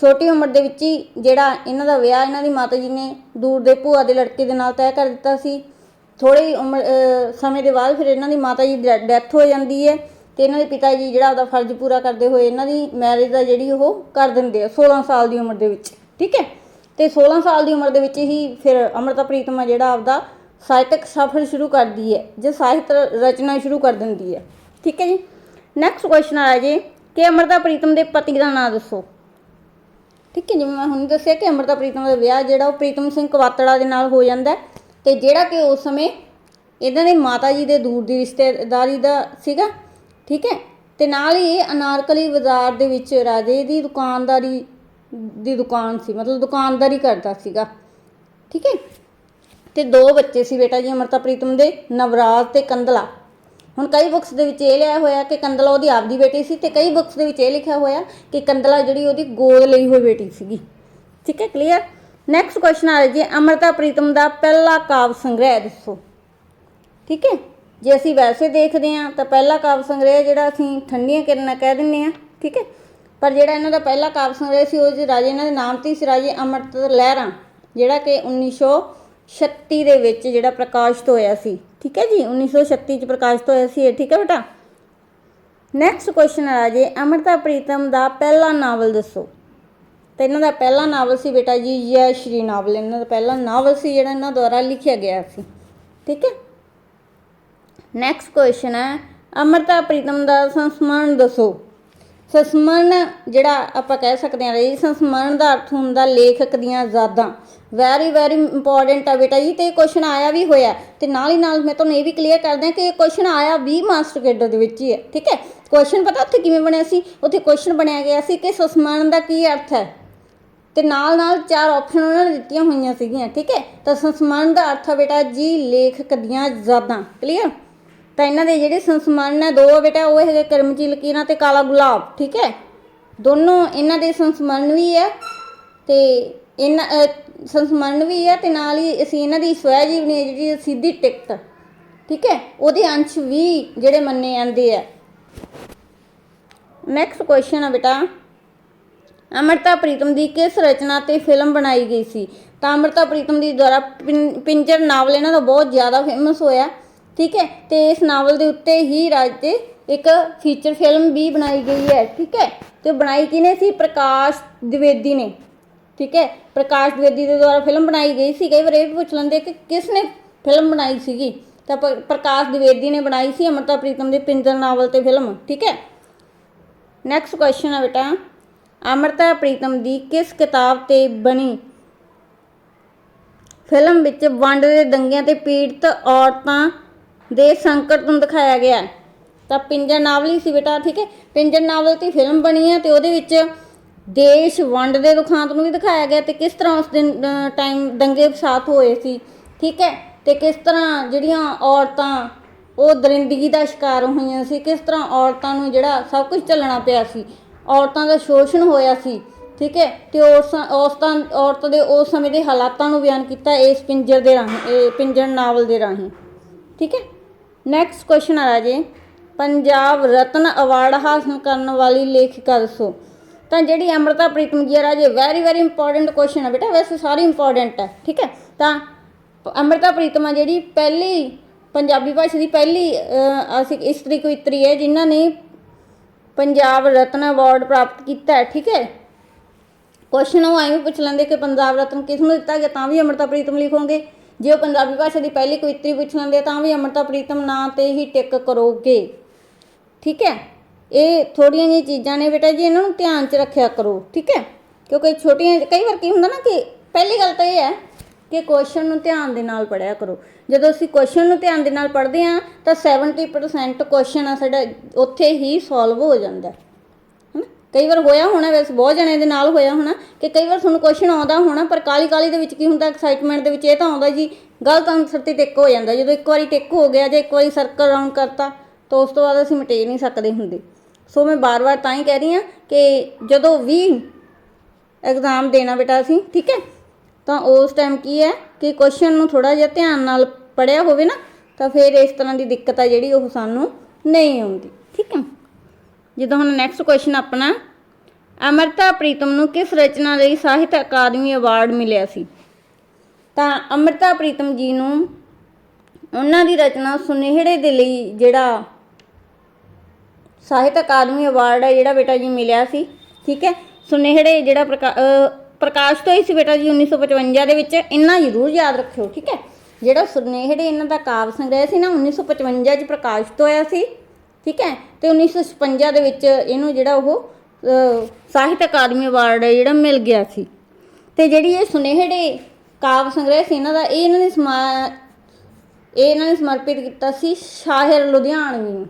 ਛੋਟੀ ਉਮਰ ਦੇ ਵਿੱਚ ਹੀ ਜਿਹੜਾ ਇਹਨਾਂ ਦਾ ਵਿਆਹ ਇਹਨਾਂ ਦੀ ਮਾਤਾ ਜੀ ਨੇ ਦੂਰ ਦੇ ਭੂਆ ਦੇ ਲੜਕੇ ਦੇ ਨਾਲ ਤੈਅ ਕਰ ਦਿੱਤਾ ਸੀ। ਥੋੜੀ ਉਮਰ ਅ, ਸਮੇਂ ਦੇ ਬਾਅਦ ਫਿਰ ਇਹਨਾਂ ਦੀ ਮਾਤਾ ਜੀ ਦੀ ਡੈਥ ਹੋ ਜਾਂਦੀ ਹੈ ਤੇ ਇਹਨਾਂ ਦੇ ਪਿਤਾ ਜੀ ਜਿਹੜਾ ਆਪਦਾ ਫਰਜ਼ ਪੂਰਾ ਕਰਦੇ ਹੋਏ ਇਹਨਾਂ ਦੀ ਮੈਰਿਜ ਦਾ ਜਿਹੜੀ ਉਹ ਕਰ ਦਿੰਦੇ ਆ 16 ਸਾਲ ਦੀ ਉਮਰ ਦੇ ਵਿੱਚ ਠੀਕ ਹੈ? ਤੇ 16 ਸਾਲ ਦੀ ਉਮਰ ਦੇ ਵਿੱਚ ਹੀ ਫਿਰ ਅਮਰਤਾ ਪ੍ਰੀਤਮ ਆ ਜਿਹੜਾ ਆਪਦਾ ਸਾਹਿਤਕ ਸਫ਼ਰ ਸ਼ੁਰੂ ਕਰਦੀ ਹੈ ਜੇ ਸਾਹਿਤ ਰਚਨਾ ਸ਼ੁਰੂ ਕਰ ਦਿੰਦੀ ਹੈ ਠੀਕ ਹੈ ਜੀ? ਨੈਕਸਟ ਕੁਐਸਚਨ ਆ ਜੀ ਕਿ ਅਮਰਤਾ ਪ੍ਰੀਤਮ ਦੇ ਪਤੀ ਦਾ ਨਾਮ ਦੱਸੋ। ਠੀਕ ਹੈ ਜਿਵੇਂ ਮੈਂ ਹੁਣ ਦੱਸਿਆ ਕਿ ਅਮਰਤਾ ਪ੍ਰੀਤਮ ਦਾ ਵਿਆਹ ਜਿਹੜਾ ਉਹ ਪ੍ਰੀਤਮ ਸਿੰਘ ਕਵਾਤੜਾ ਦੇ ਨਾਲ ਹੋ ਜਾਂਦਾ ਹੈ। ਤੇ ਜਿਹੜਾ ਕਿ ਉਸ ਸਮੇਂ ਇਹਨਾਂ ਦੇ ਮਾਤਾ ਜੀ ਦੇ ਦੂਰ ਦੀ ਰਿਸ਼ਤੇਦਾਰੀ ਦਾ ਸੀਗਾ, ਠੀਕ ਹੈ? ਤੇ ਨਾਲ ਹੀ ਇਹ ਅਨਾਰਕਲੀ ਬਾਜ਼ਾਰ ਦੇ ਵਿੱਚ ਰਾਜੇ ਦੀ ਦੁਕਾਨਦਾਰੀ ਦੀ ਦੁਕਾਨ ਸੀ, ਮਤਲਬ ਦੁਕਾਨਦਾਰੀ ਕਰਦਾ ਸੀਗਾ, ਠੀਕ ਹੈ? ਤੇ ਦੋ ਬੱਚੇ ਸੀ ਬੇਟਾ ਜੀ ਅਮਰਤਾ ਪ੍ਰੀਤਮ ਦੇ, ਨਵਰਾਜ ਤੇ ਕੰਦਲਾ। ਹੁਣ ਕਈ ਬੁੱਕਸ ਦੇ ਵਿੱਚ ਇਹ ਲਿਆ ਹੋਇਆ ਕਿ ਕੰਦਲਾ ਉਹਦੀ ਆਪਦੀ ਬੇਟੀ ਸੀ ਤੇ ਕਈ ਬੁੱਕਸ ਦੇ ਵਿੱਚ ਇਹ ਲਿਖਿਆ ਹੋਇਆ ਕਿ ਕੰਦਲਾ ਜਿਹੜੀ ਉਹਦੀ ਗੋਦ ਲਈ ਹੋਈ ਬੇਟੀ ਸੀਗੀ, ਠੀਕ ਹੈ? ਕਲੀਅਰ ਨੈਕਸਟ ਕੁਐਸਚਨ ਆ ਰਿਹਾ ਜੀ, ਅਮਰਤਾ ਪ੍ਰੀਤਮ ਦਾ ਪਹਿਲਾ ਕਾਵਿ ਸੰਗ੍ਰਹਿ ਦੱਸੋ। ਠੀਕ ਹੈ? ਜੇ ਅਸੀਂ ਵੈਸੇ ਦੇਖਦੇ ਹਾਂ, ਤਾਂ ਪਹਿਲਾ ਕਾਵਿ ਸੰਗ੍ਰਹਿ ਜਿਹੜਾ ਅਸੀਂ ਠੰਡੀਆਂ ਕਿਰਨਾਂ ਕਹਿ ਦਿੰਦੇ ਹਾਂ, ਠੀਕ ਹੈ? ਪਰ ਜਿਹੜਾ ਇਹਨਾਂ ਦਾ ਪਹਿਲਾ ਕਾਵਿ ਸੰਗ੍ਰਹਿ ਸੀ, ਉਹ ਜੀ ਰਾਜੇ ਇਹਨਾਂ ਦੇ ਨਾਮ ਤੇ ਹੀ ਸੀ, ਰਾਜੇ ਅਮਰਤ ਲਹਿਰਾਂ, ਜਿਹੜਾ ਕਿ 1936 ਦੇ ਵਿੱਚ ਜਿਹੜਾ ਪ੍ਰਕਾਸ਼ਿਤ ਹੋਇਆ ਸੀ। ਠੀਕ ਹੈ ਜੀ? 1936 ਚ ਪ੍ਰਕਾਸ਼ਿਤ ਹੋਇਆ ਸੀ ਇਹ, ਠੀਕ ਹੈ ਬੇਟਾ? ਨੈਕਸਟ ਕੁਐਸਚਨ ਆ ਰਾਜੇ ਅਮਰਤਾ ਪ੍ਰੀਤਮ ਦਾ ਪਹਿਲਾ ਨਾਵਲ ਦੱਸੋ। ਤੇ ਇਹਨਾਂ ਦਾ ਪਹਿਲਾ ਨਾਵਲ ਸੀ ਬੇਟਾ ਜੀ ਯੈ ਸ਼੍ਰੀ ਨਾਵਲ। ਇਹਨਾਂ ਦਾ ਪਹਿਲਾ ਨਾਵਲ ਸੀ ਜਿਹੜਾ ਇਹਨਾਂ ਦੁਆਰਾ ਲਿਖਿਆ ਗਿਆ ਸੀ। ਠੀਕ ਹੈ? ਨੈਕਸਟ ਕੁਐਸਚਨ ਹੈ, ਅਮਰਤਾ ਪ੍ਰੀਤਮ ਦਾ ਸੰਸਮਰਣ ਦੱਸੋ। ਸੰਸਮਰਣ ਜਿਹੜਾ ਆਪਾਂ ਕਹਿ ਸਕਦੇ ਹਾਂ ਜੀ ਸੰਸਮਰਣ ਦਾ ਅਰਥ ਹੁੰਦਾ ਲੇਖਕ ਦੀਆਂ ਯਾਦਾਂ। ਵੈਰੀ ਵੈਰੀ ਇੰਪੋਰਟੈਂਟ ਆ ਬੇਟਾ ਜੀ, ਤੇ ਇਹ ਕੁਐਸਚਨ ਆਇਆ ਵੀ ਹੋਇਆ ਤੇ ਨਾਲ ਹੀ ਨਾਲ ਮੈਂ ਤੁਹਾਨੂੰ ਇਹ ਵੀ ਕਲੀਅਰ ਕਰ ਦਿਆਂ ਕਿ ਇਹ ਕੁਐਸਚਨ ਆਇਆ ਵੀ ਮਾਸਟਰ ਕੇਡਰ ਦੇ ਵਿੱਚ ਹੀ ਹੈ। ਠੀਕ ਹੈ? ਕੁਐਸਚਨ ਪਤਾ ਉੱਥੇ ਕਿਵੇਂ ਬਣਿਆ ਸੀ? ਉੱਥੇ ਕੁਐਸਚਨ ਬਣਿਆ ਗਿਆ ਸੀ ਕਿ ਸੰਸਮਰਣ ਦਾ ਕੀ ਅਰਥ ਹੈ? ਤੇ ਨਾਲ ਨਾਲ ਚਾਰ ਆਪਸ਼ਨ ਉਹਨਾਂ ਨੇ ਦਿੱਤੀਆਂ ਹੋਈਆਂ ਸੀਗੀਆਂ ਠੀਕ ਹੈ? ਤਾਂ ਸੰਸਮਰਨ ਦਾ ਅਰਥ ਹੈ ਬੇਟਾ ਜੀ ਲੇਖਕ ਦੀਆਂ ਯਾਦਾਂ ਕਲੀਅਰ ਤਾਂ ਇਹਨਾਂ ਦੇ ਜਿਹੜੇ ਸੰਸਮਰਨ ਹੈ ਦੋ ਬੇਟਾ ਉਹ ਹੈਗੇ ਕਰਮਚੀ ਲਕੀਰਾਂ ਤੇ ਕਾਲਾ ਗੁਲਾਬ ਠੀਕ ਹੈ? ਦੋਨੋਂ ਇਹਨਾਂ ਦੇ ਸੰਸਮਰਨ ਵੀ ਹੈ ਤੇ ਇਹਨਾਂ ਅਹ, ਵੀ ਹੈ ਤੇ ਨਾਲ ਹੀ ਅਸੀਂ ਇਹਨਾਂ ਦੀ ਸਵੈ ਜੀਵਨੀ ਹੈ ਜਿਹੜੀ ਸਿੱਧੀ ਟਿਕਟ ਠੀਕ ਹੈ? ਉਹਦੇ ਅੰਸ਼ ਵੀ ਜਿਹੜੇ ਮੰਨੇ ਜਾਂਦੇ ਆ। ਨੈਕਸਟ ਕੁਐਸਚਨ ਆ ਬੇਟਾ। ਅਮਰਤਾ ਪ੍ਰੀਤਮ ਦੀ ਕਿਸ ਰਚਨਾ ਤੇ ਫਿਲਮ ਬਣਾਈ ਗਈ ਸੀ? ਤਾਂ ਅਮਰਤਾ ਪ੍ਰੀਤਮ ਦੀ ਦੁਆਰਾ ਪਿੰਜਰ ਨਾਵਲ ਇਹਨਾਂ ਦਾ ਬਹੁਤ ਜ਼ਿਆਦਾ ਫੇਮਸ ਹੋਇਆ। ਠੀਕ ਹੈ? ਤੇ ਇਸ ਨਾਵਲ ਦੇ ਉੱਤੇ ਹੀ ਰਾਜ ਤੇ ਇੱਕ ਫੀਚਰ ਫਿਲਮ ਵੀ ਬਣਾਈ ਗਈ ਹੈ। ਠੀਕ ਹੈ? ਤੇ ਬਣਾਈ ਕਿਨੇ ਸੀ? ਪ੍ਰਕਾਸ਼ ਦਿਵੇਦੀ ਨੇ। ਠੀਕ ਹੈ? ਪ੍ਰਕਾਸ਼ ਦਿਵੇਦੀ ਦੇ ਦੁਆਰਾ ਫਿਲਮ ਬਣਾਈ ਗਈ ਸੀ। ਕਈ ਵਾਰ ਇਹ ਵੀ ਪੁੱਛ ਲੈਂਦੇ ਕਿ ਕਿਸ ਨੇ ਫਿਲਮ ਬਣਾਈ ਸੀਗੀ? ਤਾਂ ਪ੍ਰਕਾਸ਼ ਦਿਵੇਦੀ ਨੇ ਬਣਾਈ ਸੀ ਅਮਰਤਾ ਪ੍ਰੀਤਮ ਦੇ ਪਿੰਜਰ ਨਾਵਲ ਤੇ ਫਿਲਮ ਠੀਕ ਹੈ? ਨੈਕਸਟ ਕੁਐਸਚਨ ਹੈ ਬੇਟਾ। ਅਮਰਤਾ ਪ੍ਰੀਤਮ ਦੀ ਕਿਸ ਕਿਤਾਬ ਤੇ ਬਣੀ? ਫਿਲਮ ਵਿੱਚ ਵੰਡ ਦੇ ਦੰਗਿਆਂ ਤੇ ਪੀੜਤ ਔਰਤਾਂ ਦੇ ਸੰਕਟ ਨੂੰ ਦਿਖਾਇਆ ਗਿਆ। ਤਾਂ ਪਿੰਜਰ ਨਾਵਲ ਹੀ ਸੀ ਬੇਟਾ, ਠੀਕ ਹੈ? ਪਿੰਜਰ ਨਾਵਲ ਤੇ ਫਿਲਮ ਬਣੀ ਹੈ ਤੇ ਉਹਦੇ ਵਿੱਚ ਦੇਸ਼ ਵੰਡ ਦੇ ਦੁਖਾਂਤ ਨੂੰ ਵੀ ਦਿਖਾਇਆ ਗਿਆ ਤੇ ਕਿਸ ਤਰ੍ਹਾਂ ਉਸ ਦਿਨ ਟਾਈਮ ਦੰਗੇ ਫਸਾਦ ਹੋਏ ਸੀ, ਠੀਕ ਹੈ? ਤੇ ਕਿਸ ਤਰ੍ਹਾਂ ਜਿਹੜੀਆਂ ਔਰਤਾਂ, ਉਹ ਦਰਿੰਦਗੀ ਦਾ ਸ਼ਿਕਾਰ ਹੋਈਆਂ ਸੀ, ਕਿਸ ਤਰ੍ਹਾਂ ਔਰਤਾਂ ਨੂੰ ਜਿਹੜਾ ਸਭ ਕੁਝ ਚੱਲਣਾ ਪਿਆ ਸੀ ਔਰਤਾਂ ਦਾ ਸ਼ੋਸ਼ਣ ਹੋਇਆ ਸੀ, ਠੀਕ ਹੈ, ਤੇ ਉਸ ਔਰਤਾਂ ਔਰਤ ਦੇ ਉਸ ਸਮੇਂ ਦੇ ਹਾਲਾਤਾਂ ਨੂੰ ਬਿਆਨ ਕੀਤਾ ਇਸ ਪਿੰਜਰ ਦੇ ਰਾਹੀਂ, ਇਹ ਪਿੰਜਰ ਨਾਵਲ ਦੇ ਰਾਹੀਂ, ਠੀਕ ਹੈ। ਨੈਕਸਟ ਕੁਐਸਚਨ ਆ ਰਾਜੇ ਪੰਜਾਬ ਰਤਨ ਅਵਾਰਡ ਹਾਸਲ ਕਰਨ ਵਾਲੀ ਲੇਖਿਕਾ ਦੱਸੋ। ਤਾਂ ਜਿਹੜੀ ਅਮਰਤਾ ਪ੍ਰੀਤਮ ਜੀ ਆ ਰਾਜੇ ਵੈਰੀ ਵੈਰੀ ਇੰਪੋਰਟੈਂਟ ਕੁਐਸਚਨ ਹੈ ਬੇਟਾ, ਵੈਸੇ ਸਾਰੇ ਇੰਪੋਰਟੈਂਟ ਹੈ ਠੀਕ ਹੈ। ਤਾਂ ਅਮਰਤਾ ਪ੍ਰੀਤਮ ਜਿਹੜੀ ਪਹਿਲੀ ਪੰਜਾਬੀ ਭਾਸ਼ਾ ਦੀ ਪਹਿਲੀ ਅਸੀਂ ਇਸਤਰੀ ਕਵਿਤਰੀ ਹੈ, ਜਿਨ੍ਹਾਂ ਨੇ ਪੰਜਾਬ ਰਤਨ ਅਵਾਰਡ ਪ੍ਰਾਪਤ ਕੀਤਾ ਹੈ, ਠੀਕ ਹੈ? ਕੁਐਸਚਨ ਉਹ ਐਵੇਂ ਪੁੱਛ ਲੈਂਦੇ ਕਿ ਪੰਜਾਬ ਰਤਨ ਕਿਸ ਨੂੰ ਦਿੱਤਾ ਗਿਆ, ਤਾਂ ਵੀ ਅਮਰਤਾ ਪ੍ਰੀਤਮ ਲਿਖੋਗੇ ਜੇ ਉਹ ਪੰਜਾਬੀ ਭਾਸ਼ਾ ਦੀ ਪਹਿਲੀ ਕਵਿਤਰੀ ਪੁੱਛ ਲੈਂਦੇ ਤਾਂ ਵੀ ਅਮਰਤਾ ਪ੍ਰੀਤਮ ਨਾਂ ਤੇ ਹੀ ਟਿਕ ਕਰੋਗੇ। ਠੀਕ ਹੈ? ਇਹ ਥੋੜੀਆਂ ਜਿਹੀਆਂ ਚੀਜ਼ਾਂ ਨੇ ਬੇਟਾ ਜੀ, ਇਹਨਾਂ ਨੂੰ ਧਿਆਨ 'ਚ ਰੱਖਿਆ ਕਰੋ, ਠੀਕ ਹੈ? ਕਿਉਂਕਿ ਛੋਟੀਆਂ, ਕਈ ਵਾਰ ਕੀ ਹੁੰਦਾ ਨਾ ਕਿ ਪਹਿਲੀ ਗੱਲ ਤਾਂ ਇਹ ਹੈ ਕਿ ਕੁਐਸਚਨ ਨੂੰ ਧਿਆਨ ਦੇ ਨਾਲ ਪੜਿਆ ਕਰੋ। ਜਦੋਂ ਅਸੀਂ ਕੁਐਸਚਨ ਨੂੰ ਧਿਆਨ ਦੇ ਨਾਲ ਪੜ੍ਹਦੇ ਹਾਂ, ਤਾਂ 70% ਕੁਐਸਚਨ ਆ ਸਾਡਾ ਉੱਥੇ ਹੀ ਸੋਲਵ ਹੋ ਜਾਂਦਾ ਹੈ। ਹਨਾ? ਕਈ ਵਾਰ ਹੋਇਆ ਹੋਣਾ, ਵੈਸੇ ਬਹੁਤ ਜਣੇ ਦੇ ਨਾਲ ਹੋਇਆ ਹੋਣਾ ਕਿ ਕਈ ਵਾਰ ਤੁਹਾਨੂੰ ਕੁਐਸਚਨ ਆਉਂਦਾ ਹੋਣਾ, ਪਰ ਕਾਲੀ ਕਾਲੀ ਦੇ ਵਿੱਚ ਕੀ ਹੁੰਦਾ ਐਕਸਾਈਟਮੈਂਟ ਦੇ ਵਿੱਚ ਇਹ ਤਾਂ ਆਉਂਦਾ ਜੀ, ਗਲਤ ਆਨਸਰ ਤੇ ਟਿਕ ਹੋ ਜਾਂਦਾ। ਜਦੋਂ ਇੱਕ ਵਾਰੀ ਟਿਕ ਹੋ ਗਿਆ ਜਾਂ ਇੱਕ ਵਾਰੀ ਸਰਕਲ ਰਾਉਂਡ ਕਰਤਾ, ਤਾਂ ਉਸ ਤੋਂ ਬਾਅਦ ਅਸੀਂ ਮਿਟੇ ਨਹੀਂ ਸਕਦੇ ਹੁੰਦੇ। ਸੋ ਮੈਂ ਬਾਰ-ਬਾਰ ਤਾਂ ਹੀ ਕਹਿ ਰਹੀ ਹਾਂ ਕਿ ਜਦੋਂ ਵੀ ਐਗਜ਼ਾਮ ਦੇਣਾ ਬੇਟਾ ਅਸੀਂ, ਠੀਕ ਹੈ? ਤਾਂ ਉਸ ਟਾਈਮ ਕੀ ਹੈ ਕਿ ਕੁਐਸਚਨ ਨੂੰ ਥੋੜਾ ਜਿਹਾ ਧਿਆਨ ਨਾਲ ਪੜਿਆ ਹੋਵੇ ਨਾ, ਤਾਂ ਫਿਰ ਇਸ ਤਰ੍ਹਾਂ ਦੀ ਦਿੱਕਤ ਆ ਜਿਹੜੀ ਉਹ ਸਾਨੂੰ ਨਹੀਂ ਆਉਂਦੀ। ਠੀਕ ਹੈ? ਜਿੱਦਾਂ ਹੁਣ ਨੈਕਸਟ ਕੁਐਸਚਨ ਆਪਣਾ, ਅਮਰਤਾ ਪ੍ਰੀਤਮ ਨੂੰ ਕਿਸ ਰਚਨਾ ਲਈ ਸਾਹਿਤ ਅਕਾਦਮੀ ਅਵਾਰਡ ਮਿਲਿਆ ਸੀ? ਤਾਂ ਅਮਰਤਾ ਪ੍ਰੀਤਮ ਜੀ ਨੂੰ ਉਹਨਾਂ ਦੀ ਰਚਨਾ ਸੁਨੇਹੜੇ ਦੇ ਲਈ ਜਿਹੜਾ ਸਾਹਿਤ ਅਕਾਦਮੀ ਅਵਾਰਡ ਹੈ ਜਿਹੜਾ ਬੇਟਾ ਜੀ ਮਿਲਿਆ ਸੀ, ਠੀਕ ਹੈ? ਸੁਨੇਹੜੇ ਜਿਹੜਾ ਪ੍ਰਕਾ- ਅਹ ਪ੍ਰਕਾਸ਼ਿਤ ਹੋਈ ਸੀ ਬੇਟਾ ਜੀ 1955 ਦੇ ਵਿੱਚ। ਇੰਨਾ ਜ਼ਰੂਰ ਯਾਦ ਰੱਖਿਓ, ਠੀਕ ਹੈ? ਜਿਹੜਾ ਸੁਨੇਹੜੇ ਇਹਨਾਂ ਦਾ ਕਾਵ ਸੰਗ੍ਰਹਿ ਸੀ ਨਾ 1955 ਚ ਪ੍ਰਕਾਸ਼ਿਤ ਹੋਇਆ ਸੀ, ਠੀਕ ਹੈ? ਤੇ 1956 ਦੇ ਵਿੱਚ ਇਹਨੂੰ ਜਿਹੜਾ ਉਹ ਸਾਹਿਤ ਅਕਾਦਮੀ ਅਵਾਰਡ ਜਿਹੜਾ ਮਿਲ ਗਿਆ ਸੀ। ਤੇ ਜਿਹੜੀ ਇਹ ਸੁਨੇਹੜੇ ਕਾਵ ਸੰਗ੍ਰਹਿ ਸੀ ਇਹਨਾਂ ਦਾ, ਇਹ ਇਹਨਾਂ ਨੇ ਸਮਾ, ਇਹ ਇਹਨਾਂ ਨੇ ਸਮਰਪਿਤ ਕੀਤਾ ਸੀ ਸ਼ਾਹਿਰ ਲੁਧਿਆਣਵੀ ਨੂੰ।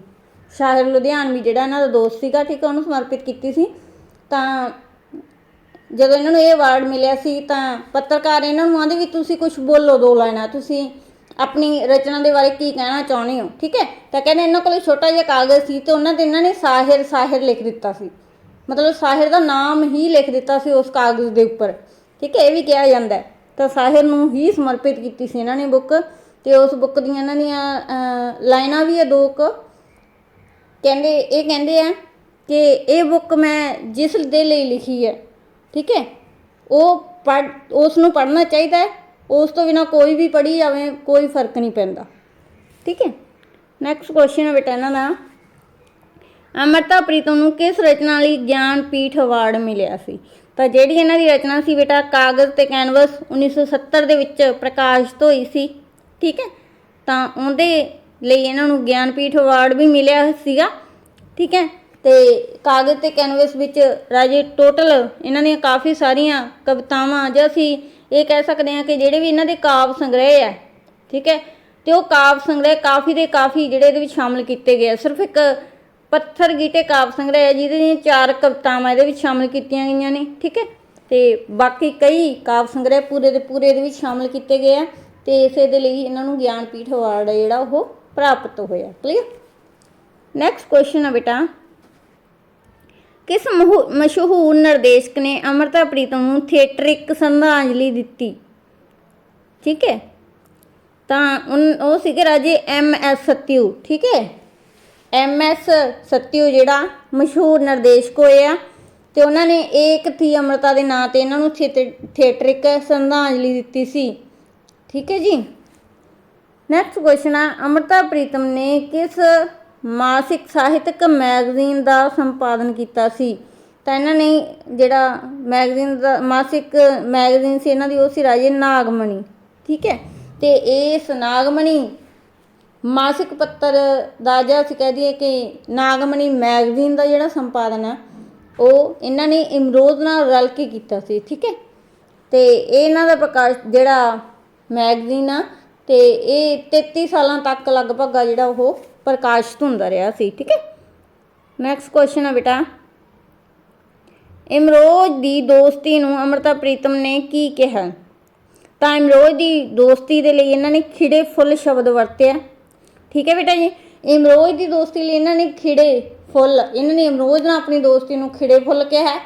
ਸ਼ਾਹਿਰ ਲੁਧਿਆਣਵੀ ਜਿਹੜਾ ਇਹਨਾਂ ਦਾ ਦੋਸਤ ਸੀਗਾ, ਠੀਕ ਹੈ, ਉਹਨੂੰ ਸਮਰਪਿਤ ਕੀਤੀ ਸੀ। ਤਾਂ ਜਦੋਂ ਇਹਨਾਂ ਨੂੰ ਇਹ ਅਵਾਰਡ ਮਿਲਿਆ ਸੀ ਤਾਂ ਪੱਤਰਕਾਰ ਇਹਨਾਂ ਨੂੰ ਆਂਦੇ ਵੀ ਤੁਸੀਂ ਕੁਝ ਬੋਲੋ ਦੋ ਲਾਈਨਾਂ, ਤੁਸੀਂ ਆਪਣੀ ਰਚਨਾ ਦੇ ਬਾਰੇ ਕੀ ਕਹਿਣਾ ਚਾਹੁੰਦੇ ਹੋ, ਠੀਕ ਹੈ? ਤਾਂ ਕਹਿੰਦੇ ਇਹਨਾਂ ਕੋਲ ਛੋਟਾ ਜਿਹਾ ਕਾਗਜ਼ ਸੀ ਤੇ ਉਹਨਾਂ ਤੇ ਇਹਨਾਂ ਨੇ ਸਾਹਿਰ ਸਾਹਿਰ ਲਿਖ ਦਿੱਤਾ ਸੀ। ਮਤਲਬ ਸਾਹਿਰ ਦਾ ਨਾਮ ਹੀ ਲਿਖ ਦਿੱਤਾ ਸੀ ਉਸ ਕਾਗਜ਼ ਦੇ ਉੱਪਰ, ਠੀਕ ਹੈ? ਇਹ ਵੀ ਕਿਹਾ ਜਾਂਦਾ ਹੈ। ਤਾਂ ਸਾਹਿਰ ਨੂੰ ਹੀ ਸਮਰਪਿਤ ਕੀਤੀ ਸੀ ਇਹਨਾਂ ਨੇ ਬੁੱਕ ਤੇ ਉਸ ਬੁੱਕ ਦੀਆਂ ਇਹਨਾਂ ਦੀਆਂ ਲਾਈਨਾਂ ਵੀ ਹੈ ਦੋ ਕੁ। ਕਹਿੰਦੇ, ਇਹ ਕਹਿੰਦੇ ਆ ਕਿ ਇਹ ਬੁੱਕ ਮੈਂ ਜਿਸ ਦੇ ਲਈ ਲਿਖੀ ਹੈ ਠੀਕ ਹੈ? ਉਹ ਪੜ੍ਹ ਉਸ ਨੂੰ ਪੜ੍ਹਨਾ ਚਾਹੀਦਾ ਹੈ, ਉਸ ਤੋਂ ਬਿਨਾ ਕੋਈ ਵੀ ਪੜ੍ਹੀ ਜਾਵੇ, ਕੋਈ ਫ਼ਰਕ ਨਹੀਂ ਪੈਂਦਾ। ਠੀਕ ਹੈ? ਨੈਕਸਟ ਕੁਐਸਚਨ ਹੈ ਬੇਟਾ ਇਹਨਾਂ ਦਾ। ਅਮਰਤਾ ਪ੍ਰੀਤਮ ਨੂੰ ਕਿਸ ਰਚਨਾ ਲਈ ਗਿਆਨ ਪੀਠ ਅਵਾਰਡ ਮਿਲਿਆ ਸੀ? ਤਾਂ ਜਿਹੜੀ ਇਹਨਾਂ ਦੀ ਰਚਨਾ ਸੀ ਬੇਟਾ, ਕਾਗਜ਼ ਤੇ ਕੈਨਵਸ 1970 ਦੇ ਵਿੱਚ ਪ੍ਰਕਾਸ਼ਿਤ ਹੋਈ ਸੀ। ਠੀਕ ਹੈ? ਤਾਂ ਉਹਦੇ ਲਈ ਇਹਨਾਂ ਨੂੰ ਗਿਆਨਪੀਠ ਅਵਾਰਡ ਵੀ ਮਿਲਿਆ ਸੀਗਾ। ਠੀਕ ਹੈ? ਤੇ ਕਾਗਜ਼ ਤੇ ਕੈਨਵਸ ਵਿੱਚ ਰਾਜੇ ਟੋਟਲ ਇਹਨਾਂ ਦੀਆਂ ਕਾਫੀ ਸਾਰੀਆਂ ਕਵਿਤਾਵਾਂ ਜਾਂ ਅਸੀਂ ਇਹ ਕਹਿ ਸਕਦੇ ਹਾਂ ਕਿ ਜਿਹੜੇ ਵੀ ਇਹਨਾਂ ਦੇ ਕਾਵ ਸੰਗ੍ਰਹਿ ਹੈ ਠੀਕ ਹੈ? ਤੇ ਉਹ ਕਾਵ ਸੰਗ੍ਰਹਿ ਕਾਫੀ ਦੇ ਕਾਫੀ ਜਿਹੜੇ ਇਹਦੇ ਵਿੱਚ ਸ਼ਾਮਲ ਕੀਤੇ ਗਏ ਆ। ਸਿਰਫ ਇੱਕ ਪੱਥਰ ਗੀਟੇ ਕਾਵ ਸੰਗ੍ਰਹਿ ਹੈ ਜਿਹਦੇ ਦੀਆਂ ਚਾਰ ਕਵਿਤਾਵਾਂ ਇਹਦੇ ਵਿੱਚ ਸ਼ਾਮਲ ਕੀਤੀਆਂ ਗਈਆਂ ਨੇ, ਠੀਕ ਹੈ? ਤੇ ਬਾਕੀ ਕਈ ਕਾਵ ਸੰਗ੍ਰਹਿ ਪੂਰੇ ਦੇ ਪੂਰੇ ਇਹਦੇ ਵਿੱਚ ਸ਼ਾਮਲ ਕੀਤੇ ਗਏ ਆ ਤੇ ਇਸੇ ਦੇ ਲਈ ਇਹਨਾਂ ਨੂੰ ਗਿਆਨਪੀਠ ਅਵਾਰਡ ਹੈ ਜਿਹੜਾ ਉਹ ਪ੍ਰਾਪਤ ਹੋਇਆ। ਕਲੀਅਰ ਨੈਕਸਟ ਕੁਐਸਚਨ ਆ ਬੇਟਾ। ਕਿਸ ਮਹੂ- ਮਸ਼ਹੂਰ ਨਿਰਦੇਸ਼ਕ ਨੇ ਅਮਰਤਾ ਪ੍ਰੀਤਮ ਨੂੰ ਥੀਏਟਰਿਕ ਸ਼ਰਧਾਂਜਲੀ ਦਿੱਤੀ? ਠੀਕ ਹੈ। ਤਾਂ ਉਹ ਸੀਗੇ ਰਾਜੇ ਐਮ ਐਸ ਸਤਿਉ ਠੀਕ ਹੈ। ਐਮ ਐਸ ਸਤਿਉ ਜਿਹੜਾ ਮਸ਼ਹੂਰ ਨਿਰਦੇਸ਼ਕ ਹੋਇਆ ਆ ਤੇ ਉਹਨਾਂ ਨੇ ਏਕ ਥੀ ਅਮਰਤਾ ਦੇ ਨਾਂ ਤੇ ਇਹਨਾਂ ਨੂੰ ਥੀਏਟਰ- ਥੀਏਟਰਿਕ ਸ਼ਰਧਾਂਜਲੀ ਦਿੱਤੀ ਸੀ। ਠੀਕ ਹੈ ਜੀ। ਨੈਕਸਟ ਕੁਐਸਚਨ ਆ, ਅਮਰਤਾ ਪ੍ਰੀਤਮ ਨੇ ਕਿਸ ਮਾਸਿਕ ਸਾਹਿਤਕ ਮੈਗਜ਼ੀਨ ਦਾ ਸੰਪਾਦਨ ਕੀਤਾ ਸੀ। ਤਾਂ ਇਹਨਾਂ ਨੇ ਜਿਹੜਾ ਮੈਗਜ਼ੀਨ ਦਾ, ਮਾਸਿਕ ਮੈਗਜ਼ੀਨ ਸੀ, ਇਹਨਾਂ ਦੀ ਉਹ ਸੀ ਰਾਜੇ ਨਾਗਮਣੀ। ਠੀਕ ਹੈ? ਤੇ ਇਸ ਨਾਗਮਣੀ ਮਾਸਿਕ ਪੱਤਰ ਦਾ ਜਾਂ ਅਸੀਂ ਕਹਿ ਦਈਏ ਕਿ ਨਾਗਮਣੀ ਮੈਗਜ਼ੀਨ ਦਾ ਜਿਹੜਾ ਸੰਪਾਦਨ ਹੈ ਉਹ ਇਹਨਾਂ ਨੇ ਇਮਰੋਜ਼ ਨਾਲ ਰਲ ਕੇ ਕੀਤਾ ਸੀ। ਠੀਕ ਹੈ? ਤੇ ਇਹ ਇਹਨਾਂ ਦਾ ਪ੍ਰਕਾਸ਼ ਜਿਹੜਾ ਮੈਗਜ਼ੀਨ ਆ, ਤੇ ਇਹ 33 ਸਾਲਾਂ ਤੱਕ ਲਗਭਗ ਆ ਜਿਹੜਾ ਉਹ ਪ੍ਰਕਾਸ਼ਿਤ ਹੁੰਦਾ ਰਿਹਾ ਸੀ, ਠੀਕ ਹੈ? ਨੈਕਸਟ ਕੁਐਸਚਨ ਆ ਬੇਟਾ। ਇਮਰੋਜ਼ ਦੀ ਦੋਸਤੀ ਨੂੰ ਅਮਰਤਾ ਪ੍ਰੀਤਮ ਨੇ ਕੀ ਕਿਹਾ? ਤਾਂ ਇਮਰੋਜ਼ ਦੀ ਦੋਸਤੀ ਦੇ ਲਈ ਇਹਨਾਂ ਨੇ ਖਿੜੇ ਫੁੱਲ ਸ਼ਬਦ ਵਰਤਿਆ ਠੀਕ ਹੈ ਬੇਟਾ ਜੀ? ਇਮਰੋਜ਼ ਦੀ ਦੋਸਤੀ ਲਈ ਇਹਨਾਂ ਨੇ ਖਿੜੇ ਫੁੱਲ, ਇਹਨਾਂ ਨੇ ਇਮਰੋਜ਼ ਨਾਲ ਆਪਣੀ ਦੋਸਤੀ ਨੂੰ ਖਿੜੇ ਫੁੱਲ ਕਿਹਾ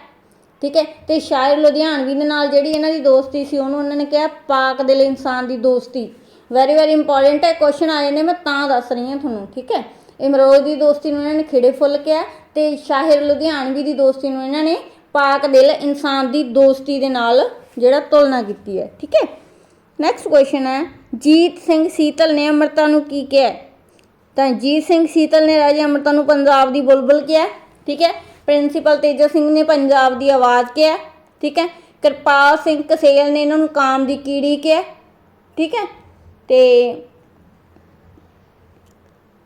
ਠੀਕ ਹੈ? ਤੇ ਸ਼ਾਇਰ ਲੁਧਿਆਣਵੀ ਦੇ ਨਾਲ ਜਿਹੜੀ ਇਹਨਾਂ ਦੀ ਦੋਸਤੀ ਸੀ, ਉਹਨੂੰ ਉਹਨਾਂ ਨੇ ਕਿਹਾ ਪਾਕ ਦੇ ਲਈ ਇਨਸਾਨ ਦੀ ਦੋਸਤੀ। ਵੈਰੀ ਵੈਰੀ ਇੰਪੋਰਟੈਂਟ ਹੈ। ਕੁਐਸਚਨ ਆਏ ਨੇ ਮੈਂ ਤਾਂ ਦੱਸ ਰਹੀ ਹਾਂ ਤੁਹਾਨੂੰ, ਠੀਕ ਹੈ? ਇਮਰੋਜ਼ ਦੀ ਦੋਸਤੀ ਨੂੰ ਇਹਨਾਂ ਨੇ ਖਿੜੇ ਫੁੱਲ ਕਿਹਾ ਤੇ ਸ਼ਾਹਿਰ ਲੁਧਿਆਣਵੀ ਦੀ ਦੋਸਤੀ ਨੂੰ ਇਹਨਾਂ ਨੇ ਪਾਕ ਦਿਲ ਇਨਸਾਨ ਦੀ ਦੋਸਤੀ ਦੇ ਨਾਲ ਜਿਹੜਾ ਤੁਲਨਾ ਕੀਤੀ ਹੈ, ਠੀਕ ਹੈ? ਨੈਕਸਟ ਕੁਐਸਚਨ ਹੈ, ਜੀਤ ਸਿੰਘ ਸੀਤਲ ਨੇ ਅਮਰਤਾ ਨੂੰ ਕੀ ਕਿਹਾ ਤਾਂ ਜੀਤ ਸਿੰਘ ਸੀਤਲ ਨੇ ਰਾਜੇ ਅਮਰਤਾ ਨੂੰ ਪੰਜਾਬ ਦੀ ਬੁਲਬੁਲ ਕਿਹਾ ਠੀਕ ਹੈ? ਪ੍ਰਿੰਸੀਪਲ ਤੇਜਾ ਸਿੰਘ ਨੇ ਪੰਜਾਬ ਦੀ ਆਵਾਜ਼ ਕਿਹਾ ਠੀਕ ਹੈ? ਕਿਰਪਾਲ ਸਿੰਘ ਕਸੇਲ ਨੇ ਇਹਨਾਂ ਨੂੰ ਕਾਮ ਦੀ ਕੀੜੀ ਕਿਹਾ ਠੀਕ ਹੈ? ਤੇ